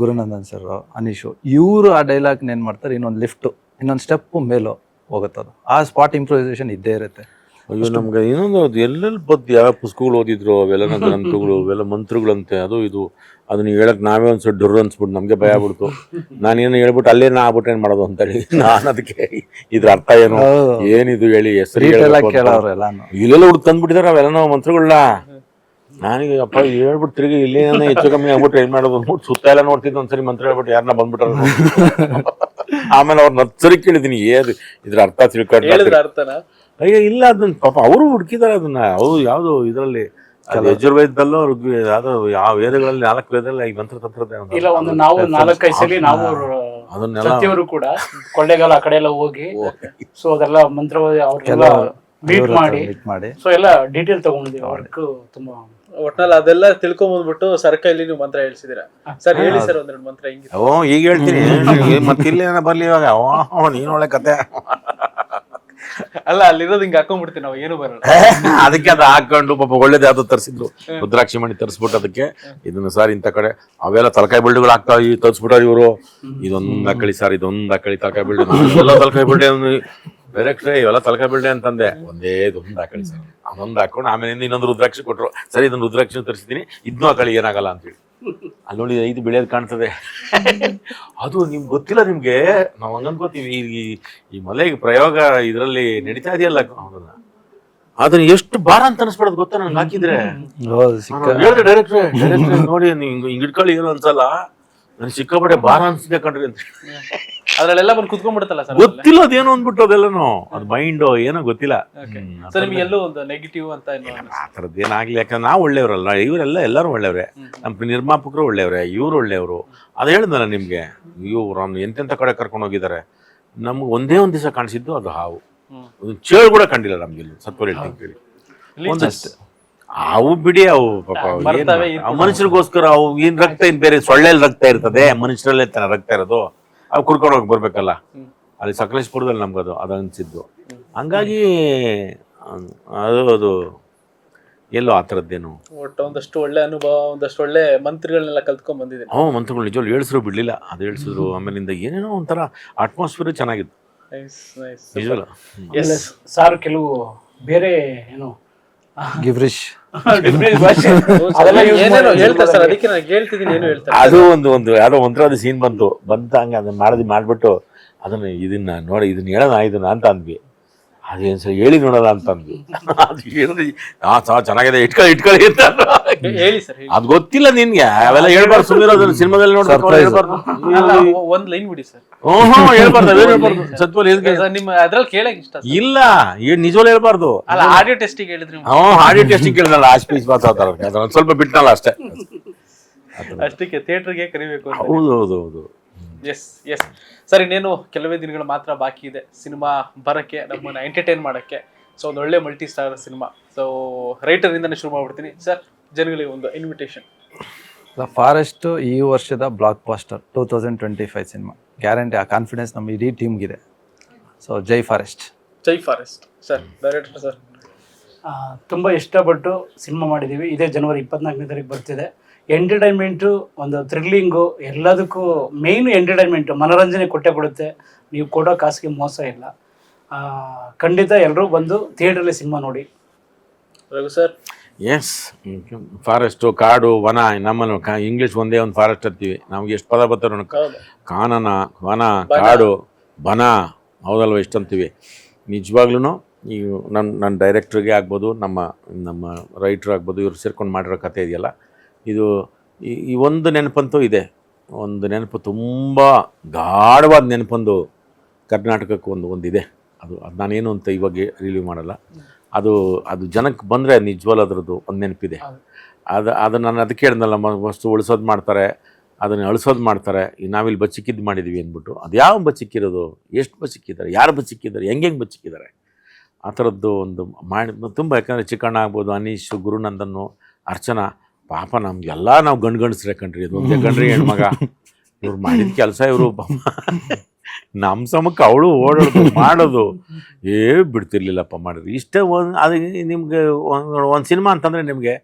ಗುರುನಂದನ್ ಸರ್ ಅನೀಶು ಇವರು ಆ ಡೈಲಾಗ್ ಏನು ಮಾಡ್ತಾರೆ? ಇನ್ನೊಂದು ಲಿಫ್ಟು ಇನ್ನೊಂದು ಸ್ಟೆಪ್ಪು ಮೇಲೋ ಹೋಗುತ್ತದು ಆ ಸ್ಪಾಟ್ ಇಂಪ್ರೂವೈಸೇಷನ್ ಇದ್ದೇ ಇರುತ್ತೆ. ಅಯ್ಯೋ ನಮ್ಗೆ ಇನ್ನೊಂದು ಅದು ಎಲ್ಲೆಲ್ಲಿ ಬದ್ದು ಯಾವ ಪುಸ್ತಕಗಳು ಓದಿದ್ರು ಅವೆಲ್ಲ <laughs> ಗ್ರಂಥಗಳು ಅವೆಲ್ಲ ಮಂತ್ರಗಳಂತೆ ಅದು ಇದು. ಅದನ್ನ ಹೇಳಕ್ ನಾವೇ ಒಂದ್ಸಲ ಡುರ್ ಅನ್ಸ್ಬಿಟ್ಟು ನಮಗೆ ಭಯ ಆಗ್ಬಿಡ್ತು. ನಾನೇನು ಹೇಳ್ಬಿಟ್ಟು ಅಲ್ಲೇ ನಾ ಆಗ್ಬಿಟ್ಟು ಏನು ಮಾಡೋದು ಅಂತೇಳಿ <laughs> ನಾನು ಅದಕ್ಕೆ ಇದ್ರ ಅರ್ಥ ಏನು? ಏನಿದು ಹೇಳಿ ಹೆಸರು ಅಂತ. ಇಲ್ಲೆಲ್ಲ ಹುಡುಕ್ ತಂದ್ಬಿಟ್ಟಿದಾರೆ ಅವೆಲ್ಲ ನಾವು ಮಂತ್ರಗಳನ್ನ ನನಗೆ ಅಪ್ಪ ಹೇಳ್ಬಿಟ್ಟು ತಿರುಗಿ ಇಲ್ಲಿ ಹೆಚ್ಚು ಕಮ್ಮಿ ಆಗ್ಬಿಟ್ಟು ಏನ್ ಮಾಡೋದು ಅಂದ್ಬಿಟ್ಟು ಸುತ್ತ ಎಲ್ಲ ನೋಡ್ತಿದ್ದು ಒಂದ್ಸರಿ ಮಂತ್ರ ಹೇಳ್ಬಿಟ್ಟು ಯಾರನ್ನ ಬಂದ್ಬಿಟ್ರ ಆಮೇಲೆ ಅವ್ರನ್ನ ನತ್ಸರಿ ಸರಿ ಕೇಳಿದೀನಿ ಏದು ಇದ್ರ ಅರ್ಥ ತಿಳ್ಕೊಂಡು ಹೇಳಿದ್ರ ಅರ್ಥನ? ಅಯ್ಯೋ ಇಲ್ಲ ಅದನ್ನ ಪಾಪ ಅವರು ಹುಡುಕಿದಾರೆ ಅದನ್ನ. ಅವ್ರು ಯಾವ್ದು ಇದರಲ್ಲಿ ಯಜುರ್ವೇದದಲ್ಲೋ ಋಗ್ವೇದ ಯಾವ್ದೋ ಯಾವ ವೇದಗಳಲ್ಲಿ ನಾಲ್ಕು ವೇದದಲ್ಲಿ ಈ ಮಂತ್ರ ತಂತ್ರದ ಇಲ್ಲ ಒಂದು ನಾವು ನಾಲ್ಕೈದು ಸಲ ನಾವು ಅದನ್ನೆಲ್ಲ ಸತ್ಯವರು ಕೂಡ ಕೊಳ್ಳೇಗಾಲ ಆ ಕಡೆ ಎಲ್ಲ ಹೋಗಿ ಸೊ ಅದೆಲ್ಲ ಮಂತ್ರ ಅವ್ರಿಗೆಲ್ಲ ಮೀಟ್ ಮಾಡಿ ಮೀಟ್ ಮಾಡಿ. ಸೊ ಎಲ್ಲ ಡೀಟೇಲ್ ತಗೊಂಡಿದ್ದೀವಿ ವರ್ಕ್ ತುಂಬಾ ಒಟ್ನಲ್ಲಿ ಅದೆಲ್ಲ ತಿಳ್ಕೊಂಬಂದ್ಬಿಟ್ಟು ಬಂದ್ಬಿಟ್ಟು ಸರ್ ನೀವು ಮಂತ್ರ ಹೇಳ್ಸಿದೀರಾ. ಸರ್ ಹೇಳಿ ಸರ್ ಒಂದೆರಡು ಮಂತ್ರ ಹೆಂಗಿದೆ ಓ ಈಗ ಹೇಳ್ತೀನಿ. ಮತ್ತೆ ಇಲ್ಲೇನ ಬರ್ಲಿ ಇವಾಗ. ಓ ನೀನ್ ಒಳ್ಳೆ ಕತೆ. ಅಲ್ಲ ಅಲ್ಲಿರೋದು ಹಿಂಗ್ ಹಾಕೊಂಡ್ಬಿಡ್ತೀವಿ ನಾವು ಏನು ಬರಲ್ಲ. ಅದಕ್ಕೆ ಅದು ಹಾಕೊಂಡು ಪಾಪ ಒಳ್ಳೇದು ಯಾವ್ದು ತರಿಸಿದ್ರು. ರುದ್ರಾಕ್ಷಿ ಮಣಿ ತರಿಸ್ಬಿಟ್ಟು ಅದಕ್ಕೆ ಇದನ್ನ ಸರ್ ಇಂಥ ಕಡೆ ಅವೆಲ್ಲ ತಲಕಾಯಿ ಬಿಲ್ಡ್ಗಳು ಆಗ್ತಾವ ಈ ತರಿಸ್ಬಿಟ್ಟಾರ ಇವರು. ಇದೊಂದ್ ಹಾಕಳಿ ಸರ್ ಇದೊಂದ್ ಹಾಕಳಿ ತಲಕಾಯಿ ಬಿಲ್ಡ್. <laughs> ಎಲ್ಲ ತಲಕಾಯಿ ಬಿಲ್ಡ್ ಡೈರೆಕ್ಟ್ರೆ ಇವೆಲ್ಲ ತಲಕ ಬಿಲ್ಡ್ ಅಂತಂದೆ. ಒಂದೇ ಇದೊಂದ್ ಹಾಕಳಿ ಸರ್. ಅದೊಂದ್ ಹಾಕೊಂಡು ಆಮೇಲೆ ಇನ್ನೊಂದು ರುದ್ರಾಕ್ಷಿ ಕೊಟ್ಟರು ಸರಿ ಇದೊಂದು ರುದ್ರಾಕ್ಷಿ ತರಿಸಿದೀನಿ. ಇದನ್ನೂ ಹಾಕಳಿ ಏನಾಗಲ್ಲ ಅಂತೇಳಿ ಅಲ್ಲಿ ನೋಡಿ ಐದು ಬೆಳೆಯೋದು ಕಾಣ್ತದೆ. ಅದು ನಿಮ್ಗೆ ಗೊತ್ತಿಲ್ಲ ನಿಮ್ಗೆ? ನಾವು ಹಂಗ ಅನ್ಕೋತೀವಿ ಈ ಈ ಮಲೆಗೆ ಪ್ರಯೋಗ ಇದರಲ್ಲಿ ನಡೀತಾ ಇದೆಯಲ್ಲ ಅದನ್ನ. ಅದನ್ನ ಎಷ್ಟು ಭಾರ ಅಂತ ಅನ್ಸ್ಬಿಡೋದು ಗೊತ್ತಾ ನಂಗೆ ಹಾಕಿದ್ರೆ? ಹೇಳಿದ್ರೆ ಡೈರೆಕ್ಟ್ರೆ ಡೈರೆಕ್ಟ್ರೆ ನೋಡಿ ನೀವು ಹಿಂಗ್ ಇಟ್ಕೊಳ್ಳಿ ಏನು ಅನ್ಸಲ್ಲ. ನನ್ ಸಿಕ್ಕಾಪಟ್ಟೆ ಭಾರ ಅನ್ಸ್ದೆ ಕಣ್ರಿ ಅಂತ. ಅದ್ರಲ್ಲೆಲ್ಲ ಬಂದು ಕುತ್ಕೊಂಡ್ಬಿಡುತ್ತಲ್ಲ ಸರ್ ಗೊತ್ತಿಲ್ಲ ಅದೇನು ಅಂದ್ಬಿಟ್ಟು ಅದೆಲ್ಲನು. ಅದು ಮೈಂಡ್ ಏನೋ ಗೊತ್ತಿಲ್ಲ. ಸರ್ ನಿಮ್ಗೆ ಎಲ್ಲೋ ಒಂದು ನೆಗೆಟಿವ್ ಅಂತ ಏನು ಆ ಥರದ್ದು ಏನಾಗ್ಲಿ ಯಾಕಂದ್ರೆ ನಾವು ಒಳ್ಳೆಯವರಲ್ಲ. ಇವರೆಲ್ಲ ಎಲ್ಲರೂ ಒಳ್ಳೆಯವ್ರೆ. ನಮ್ಮ ನಿರ್ಮಾಪಕರು ಒಳ್ಳೆಯವ್ರೆ ಇವರು ಒಳ್ಳೆಯವರು. ಅದು ಹೇಳಿದ್ನಲ್ಲ ನಿಮಗೆ ಇವ್ರು ಅವ್ನು ಎಂತೆಂಥ ಕಡೆ ಕರ್ಕೊಂಡು ಹೋಗಿದ್ದಾರೆ. ನಮ್ಗೆ ಒಂದೇ ಒಂದು ದಿವಸ ಕಾಣಿಸಿದ್ದು ಅದು ಹಾವು. ಒಂದು ಚೇಳು ಕೂಡ ಕಂಡಿಲ್ಲ ನಮ್ಗೆ ಇಲ್ಲಿ ಸತ್ಪುರ ಹೇಳ್ತೀನಿ ಒಂದಷ್ಟು ಒಂದು ಅವು ಬಿಡಿ ಅವು ಪಾಪ ಮನುಷ್ಯರಿಗೋಸ್ಕರ ಅವು ಏನ್ ರಕ್ತ ಏನ್ ಬೇರೆ ಸೊಳ್ಳೆಲ್ ರಕ್ತ ಇರ್ತದೆ ಮನುಷ್ಯರಲ್ಲೇ ತಾನೆ ರಕ್ತ ಇರೋದು. ಅವು ಕುಡ್ಕೊಂಡು ಹೋಗಿ ಬರ್ಬೇಕಲ್ಲ. ಅಲ್ಲಿ ಸಕಲೇಶ್ಪುರದಲ್ಲಿ ನಮ್ಗದು ಅದು ಅನ್ಸಿದ್ದು. ಹಂಗಾಗಿ ಅದು ಅದು ಎಲ್ಲೋ ಆ ಥರದ್ದೇನು. ಒಟ್ಟು ಒಂದಷ್ಟು ಒಳ್ಳೆ ಅನುಭವ ಒಂದಷ್ಟು ಒಳ್ಳೆ ಮಂತ್ರಿಗಳನ್ನೆಲ್ಲ ಕಲ್ತ್ಕೊಂಡ್ ಬಂದಿದ್ದೀನಿ. ಹ್ಞೂ ಮಂತ್ರಿಗಳು ನಿಜವಾಗ್ಲು ಹೇಳಿಸ್ರು ಬಿಡ್ಲಿಲ್ಲ. ಅದು ಹೇಳ್ಸಿದ್ರು ಆಮೇಲಿಂದ ಏನೇನೋ ಒಂಥರ ಅಟ್ಮಾಸ್ಫಿಯರ್ ಚೆನ್ನಾಗಿತ್ತು. ನೈಸ್ ನೈಸ್ ನಿಜವಲ್ಲ? ಸಾರ್ ಕೆಲವು ಬೇರೆ ಏನು ಗಿವ್ರಿಶ್ ಭಾಷೆ <laughs> <laughs> ಅದೆಲ್ಲ use ಏನೇನೋ ಮಾಡೋದು ಹೇಳ್ತಾರೆ ಸರ್ ಅದಕ್ಕೆ ನಾನು ಹೇಳ್ತಿದ್ದೀನಿ ಏನು ಹೇಳ್ತಾರೆ ಅದು ಒಂದು ಒಂದು ಯಾವುದೋ ಒಂಥರದ ಸೀನ್ ಬಂತು. ಬಂತ ಹಂಗೆ ಅದನ್ನ ಮಾಡಿದ್ ಮಾಡ್ಬಿಟ್ಟು ಅದನ್ನ ಇದನ್ನ ನೋಡಿ ಇದನ್ನ ಹೇಳೋಣ ಇದನ್ನ ಅಂತ ಅಂದ್ವಿ. ಅದೇನು ಸರಿ ಹೇಳಿ ನೋಡೋಣ ಅಂತ ಅಂದ್ವಿ. <laughs> ಅದು ಹೇಳಿದ್ರೆ ಹಾ ಸಾ ಚೆನ್ನಾಗಿದೆ ಇಟ್ಕೊಳ್ಳಿ ಇಟ್ಕೊಳ್ಳಿ ಅಂತ. ಹೇಳಿ ಸರ್ ಹೇಳಿ. ಅದು ಗೊತ್ತಿಲ್ಲ ನಿನ್ಗೆ. ಅವೆಲ್ಲ ಹೇಳ್ಬಾರ್ದು ಸುಮ್ಮನೆ ಸಿನಿಮಾದಲ್ಲಿ ನೋಡ್ಬೇಕು Surprise. ಹೇಳ್ಬಾರ್ದು. ಅಲ್ಲ, ಒ- ಒಂದ್ ಲೈನ್ ಬಿಡಿ ಸರ್. ಹ್ಞೂ ಹೇಳ್ಬಾರ್ದು ಅವೇನು ಹೇಳ್ಬಾರ್ದು. ಸತ್ವಲ್ ಹೇಳ್ಕೆ ಸರ್ ನಿಮ್ಮ ಅದ್ರಲ್ಲಿ ಕೇಳಕ್ ಇಷ್ಟ. ಇಲ್ಲ ಏನ್ ನಿಜವಲ್ಲ ಹೇಳ್ಬಾರ್ದು. ಅಲ್ಲ ಆಡಿಯೋ ಟೆಸ್ಟಿಂಗ್ ಹೇಳಿದ್ರಿ ಹ್ಞೂ ಆಡಿಯೋ ಟೆಸ್ಟಿಂಗ್ ಕೇಳಿದಲ್ಲ ಆ ಸ್ಪೀಚ್ ಮಾತಾಡ್ತಾರೆ ಅದನ್ನ ಸ್ವಲ್ಪ ಬಿಟ್ನಲ್ಲ ಅಷ್ಟೇ. ಅಷ್ಟಕ್ಕೆ ಥಿಯೇಟರ್ಗೆ ಕರಿಬೇಕು ಅಂತ. ಹೌದು ಹೌದು ಹೌದು. ಎಸ್ ಎಸ್ ಸರ್ ಇನ್ನೇನು ಕೆಲವೇ ದಿನಗಳು ಮಾತ್ರ ಬಾಕಿ ಇದೆ. ಸಿನಿಮಾ ಬರಕ್ಕೆ ನಮ್ಮನ್ನ ಎಂಟರ್ಟೈನ್ ಮಾಡಕ್ಕೆ. ಸೊ ಒಂದು ಒಳ್ಳೆ multi star cinema. So writer ಇಂದಾನೆ ಶುರು ಮಾಡ್ಬಿಡ್ತೀನಿ. ಸರ್ ಜನಗಳಿಗೆ ಒಂದು ಇನ್ವಿಟೇಷನ್ ದ ಫಾರೆಸ್ಟ್ ಈ ವರ್ಷದ blockbuster two thousand twenty five cinema guarantee ಆ ಕಾನ್ಫಿಡೆನ್ಸ್ ನಮ್ಮ ಇಡೀ ಟೀಮ್ಗಿದೆ ಸೊ ಜೈ ಫಾರೆಸ್ಟ್ ಜೈ ಫಾರೆಸ್ಟ್ ಸರ್ ಡೈರೆಕ್ಟರ್ ಸರ್ ತುಂಬ ಇಷ್ಟಪಟ್ಟು ಸಿನಿಮಾ ಮಾಡಿದ್ದೀವಿ ಇದೇ ಜನವರಿ ಇಪ್ಪತ್ನಾಲ್ಕನೇ ತಾರೀಕು ಬರ್ತಿದೆ. ಎಂಟರ್ಟೈನ್ಮೆಂಟು ಒಂದು ಥ್ರಿಲ್ಲಿಂಗು ಎಲ್ಲದಕ್ಕೂ ಮೇಯ್ನ್ ಎಂಟರ್ಟೈನ್ಮೆಂಟು ಮನೋರಂಜನೆ ಕೊಟ್ಟೆ ಕೊಡುತ್ತೆ. ನೀವು ಕೊಡೋ ಕಾಸಿಗೆ ಮೋಸ ಇಲ್ಲ. ಖಂಡಿತ ಎಲ್ಲರೂ ಬಂದು ಥಿಯೇಟ್ರಲ್ಲಿ ಸಿನಿಮಾ ನೋಡಿ. ರಘು ಸರ್ ಎಸ್ ಫಾರೆಸ್ಟು ಕಾಡು ವನ ನಮ್ಮನ್ನು ಕಾ ಇಂಗ್ಲೀಷ್ ಒಂದೇ ಒಂದು ಫಾರೆಸ್ಟ್ ಅಂತೀವಿ. ನಮ್ಗೆ ಎಷ್ಟು ಪದ ಬರ್ತಾರೆ ಕಾನನ ವನ ಕಾಡು ಬನ ಹೌದಲ್ವ ಎಷ್ಟು ಅಂತೀವಿ. ನಿಜವಾಗ್ಲೂ ಈ ನನ್ನ ನನ್ನ ಡೈರೆಕ್ಟ್ರಿಗೆ ಆಗ್ಬೋದು ನಮ್ಮ ನಮ್ಮ ರೈಟ್ರ್ ಆಗ್ಬೋದು ಇವ್ರು ಸೇರ್ಕೊಂಡು ಮಾಡಿರೋ ಕತೆ ಇದೆಯಲ್ಲ. ಇದು ಈ ಈ ಒಂದು ನೆನಪಂತೂ ಇದೆ. ಒಂದು ನೆನಪು ತುಂಬ ಗಾಢವಾದ ನೆನಪೊಂದು ಕರ್ನಾಟಕಕ್ಕೆ ಒಂದು ಒಂದಿದೆ. ಅದು ಅದು ನಾನೇನು ಅಂತ ಇವಾಗ ರಿಲೀವ್ ಮಾಡಲ್ಲ. ಅದು ಅದು ಜನಕ್ಕೆ ಬಂದರೆ ನಿಜವಲ್ಲ ಅದರದ್ದು ಒಂದು ನೆನಪಿದೆ. ಅದು ಅದು ನಾನು ಅದಕ್ಕೆ ಹೇಳ್ದಲ್ಲ ವಸ್ತು ಉಳಿಸೋದು ಮಾಡ್ತಾರೆ ಅದನ್ನು ಅಳಿಸೋದು ಮಾಡ್ತಾರೆ ಈ ನಾವಿಲ್ಲಿ ಬಚ್ಚಿಕ್ಕಿದ್ದು ಮಾಡಿದ್ದೀವಿ ಅಂದ್ಬಿಟ್ಟು. ಅದು ಯಾವ ಬಚ್ಚಿಕ್ಕಿರೋದು? ಎಷ್ಟು ಬಚ್ಚಿಕ್ಕಿದ್ದಾರೆ? ಯಾರು ಬಚ್ಚಿಕ್ಕಿದ್ದಾರೆ? ಹೆಂಗೆ ಹೆಂಗೆ ಬಚ್ಚಿಕ್ಕಿದ್ದಾರೆ? ಆ ಥರದ್ದು ಒಂದು ಮಾಡಿ ತುಂಬ ಯಾಕಂದರೆ ಚಿಕ್ಕಣ್ಣ ಆಗ್ಬೋದು ಅನೀಶ್ ಗುರುನಂದನ್ನು ಅರ್ಚನಾ ಪಾಪ ನಮಗೆಲ್ಲ ನಾವು ಗಂಡು ಗಂಡಸ್ರೆ ಕಣ್ರಿ. ಅದು ಒಂದೇ ಕಣ್ರಿ ಹೆಣ್ಮಗ. ಇವ್ರು ಮಾಡಿದ ಕೆಲಸ ಇವರು ನಮ್ಮ ಸಮಕ್ಕೆ ಅವಳು ಓಡೋದು ಮಾಡೋದು. ಏ, ಬಿಡ್ತಿರ್ಲಿಲ್ಲಪ್ಪ, ಮಾಡಿದ್ರು. ಇಷ್ಟೇ ಒಂದು, ಅದು ನಿಮಗೆ ಒಂದು ಸಿನಿಮಾ ಅಂತಂದರೆ ನಿಮಗೆ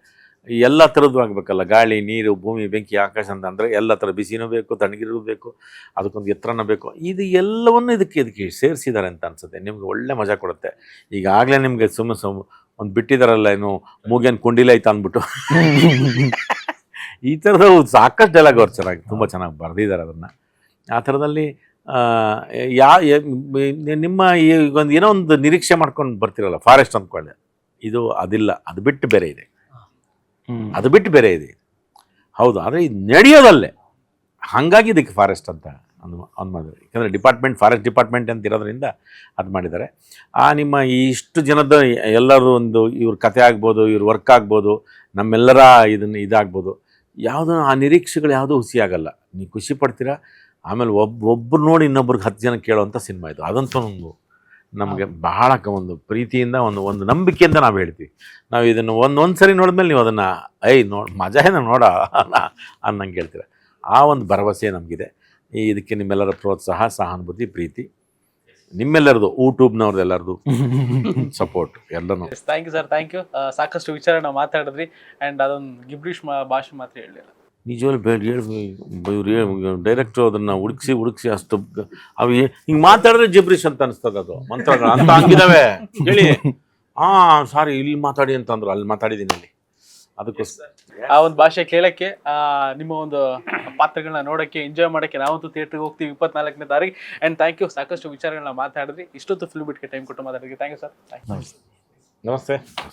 ಎಲ್ಲ ಥರದ್ದು ಆಗಬೇಕಲ್ಲ. ಗಾಳಿ, ನೀರು, ಭೂಮಿ, ಬೆಂಕಿ, ಆಕಾಶ ಅಂತ ಅಂದರೆ ಎಲ್ಲ ಥರ ಬಿಸಿನೂ ಬೇಕು ತಣ್ಣಗಿರೂ ಬೇಕು, ಅದಕ್ಕೊಂದು ಎತ್ತರನೂ ಬೇಕು. ಇದು ಎಲ್ಲವನ್ನು ಇದಕ್ಕೆ ಇದಕ್ಕೆ ಸೇರಿಸಿದ್ದಾರೆ ಅಂತ ಅನ್ಸುತ್ತೆ. ನಿಮ್ಗೆ ಒಳ್ಳೆ ಮಜಾ ಕೊಡುತ್ತೆ. ಈಗಾಗಲೇ ನಿಮಗೆ ಸುಮ್ಮನೆ ಸುಮ್ ಒಂದು ಬಿಟ್ಟಿದಾರಲ್ಲ, ಏನು ಮೂಗೇನು ಕುಂಡಿಲ ಐತ ಅಂದ್ಬಿಟ್ಟು. ಈ ಥರದ ಸಾಕಷ್ಟು ಡೈಲಾಗ್ ಅವ್ರು ಚೆನ್ನಾಗಿ, ತುಂಬ ಚೆನ್ನಾಗಿ ಬರೆದಿದ್ದಾರೆ ಅದನ್ನು. ಆ ಥರದಲ್ಲಿ ಯಾ ನಿಮ್ಮ ಈ ಒಂದು ಏನೋ ಒಂದು ನಿರೀಕ್ಷೆ ಮಾಡ್ಕೊಂಡು ಬರ್ತಿರಲ್ಲ ಫಾರೆಸ್ಟ್ ಅಂದ್ಕೊಳ್ಳಿ. ಇದು ಅದಿಲ್ಲ ಅದು ಬಿಟ್ಟು ಬೇರೆ ಇದೆ. ಅದು ಬಿಟ್ಟು ಬೇರೆ ಇದೆ. ಹೌದು ಆದರೆ ಇದು ನಡೆಯೋದಲ್ಲೇ. ಹಾಗಾಗಿ ಇದಕ್ಕೆ ಫಾರೆಸ್ಟ್ ಅಂತ ಅನ್ ಅನ್ ಮಾಡಿದ್ರು ಯಾಕಂದರೆ ಡಿಪಾರ್ಟ್ಮೆಂಟ್ ಫಾರೆಸ್ಟ್ ಡಿಪಾರ್ಟ್ಮೆಂಟ್ ಅಂತ ಇರೋದ್ರಿಂದ ಅದು ಮಾಡಿದ್ದಾರೆ. ಆ ನಿಮ್ಮ ಈ ಇಷ್ಟು ಜನದ ಎಲ್ಲರೂ ಒಂದು ಇವ್ರ ಕತೆ ಆಗ್ಬೋದು ಇವ್ರ ವರ್ಕ್ ಆಗ್ಬೋದು ನಮ್ಮೆಲ್ಲರ ಇದನ್ನು ಇದಾಗ್ಬೋದು. ಯಾವುದೋ ಆ ನಿರೀಕ್ಷೆಗಳು ಯಾವುದೂ ಹುಸಿಯಾಗಲ್ಲ. ನೀವು ಖುಷಿ ಪಡ್ತೀರಾ? ಆಮೇಲೆ ಒಬ್ಬ ಒಬ್ಬರು ನೋಡಿ ಇನ್ನೊಬ್ರಿಗೆ ಹತ್ತು ಜನ ಕೇಳೋವಂಥ ಸಿನಿಮಾ ಇದು. ಅದಂತೂ ಒಂದು ನಮಗೆ ಬಹಳ ಒಂದು ಪ್ರೀತಿಯಿಂದ ಒಂದು ಒಂದು ನಂಬಿಕೆಯಿಂದ ನಾವು ಹೇಳ್ತೀವಿ. ನಾವು ಇದನ್ನು ಒಂದು ಒಂದು ಸರಿ ನೋಡಿದ್ಮೇಲೆ ನೀವು ಅದನ್ನು ಐ ನೋಡಿ ಮಜಾ ಏನೋ ನೋಡ ಅನ್ನಂಗೆ ಹೇಳ್ತೀರ. ಆ ಒಂದು ಭರವಸೆ ನಮಗಿದೆ. ಈ ಇದಕ್ಕೆ ನಿಮ್ಮೆಲ್ಲರ ಪ್ರೋತ್ಸಾಹ ಸಹಾನುಭೂತಿ ಪ್ರೀತಿ. ನಿಮ್ಮೆಲ್ಲರದು ಯೂಟ್ಯೂಬ್ನವ್ರದ್ದು ಎಲ್ಲರದು <laughs> ಸಪೋರ್ಟ್ ಎಲ್ಲನೂ. Thank you sir thank you ಸಾಕಷ್ಟು ವಿಚಾರ ನಾವು ಮಾತಾಡಿದ್ರಿ. ಆ್ಯಂಡ್ ಅದೊಂದು ಗಿಬ್ರಿಷ್ ಭಾಷೆ ಮಾತ್ರ ಹೇಳಲಿಲ್ಲ ನಿಜವಾಗ್ಲೂ ಬೇಡ ಇವ್ರು ಡೈರೆಕ್ಟ್ರು ಅದನ್ನು ಹುಡುಕ್ಸಿ ಹುಡುಕ್ಸಿ ಅಷ್ಟು ಅವು ಹಿಂಗೆ ಮಾತಾಡಿದ್ರೆ ಜಿಬ್ರಿಶ್ ಅಂತ ಅನಿಸ್ತದೆ ಅದು ಮಂತ್ರಗಳು ಅಂತ ಹಂಗಿದಾವೆ. ಹೇಳಿ. ಹಾಂ ಸಾರಿ ಇಲ್ಲಿ ಮಾತಾಡಿ ಅಂತಂದ್ರು ಅಲ್ಲಿ ಮಾತಾಡಿದ್ದೀನಿ ಅಲ್ಲಿ. ಅದಕ್ಕೋಸ್ಕರ. ಆ ಒಂದು ಭಾಷೆ ಕೇಳಕ್ಕೆ ಆ, ನಿಮ್ಮ ಒಂದು ಪಾತ್ರಗಳನ್ನ ನೋಡಕ್ಕೆ ಎಂಜಾಯ್ ಮಾಡಕ್ಕೆ ನಾವಂತೂ ಥಿಯೇಟ್ರಿಗೆ ಹೋಗ್ತೀವಿ ಇಪ್ಪತ್ನಾಲ್ಕನೇ ತಾರೀಕು ಅಂಡ್ ಥ್ಯಾಂಕ್ ಯು ಸಾಕಷ್ಟು ವಿಚಾರಗಳನ್ನ ಮಾತಾಡಿದ್ರಿ. ಇಷ್ಟೊತ್ತು ಫಿಲ್ಮ್ ಬಿಟ್ಗೆ ಟೈಮ್ ಕೊಟ್ಟು ಮಾತಾಡಿದ್ರಿ ಥ್ಯಾಂಕ್ ಯು ಸರ್ ನಮಸ್ತೆ.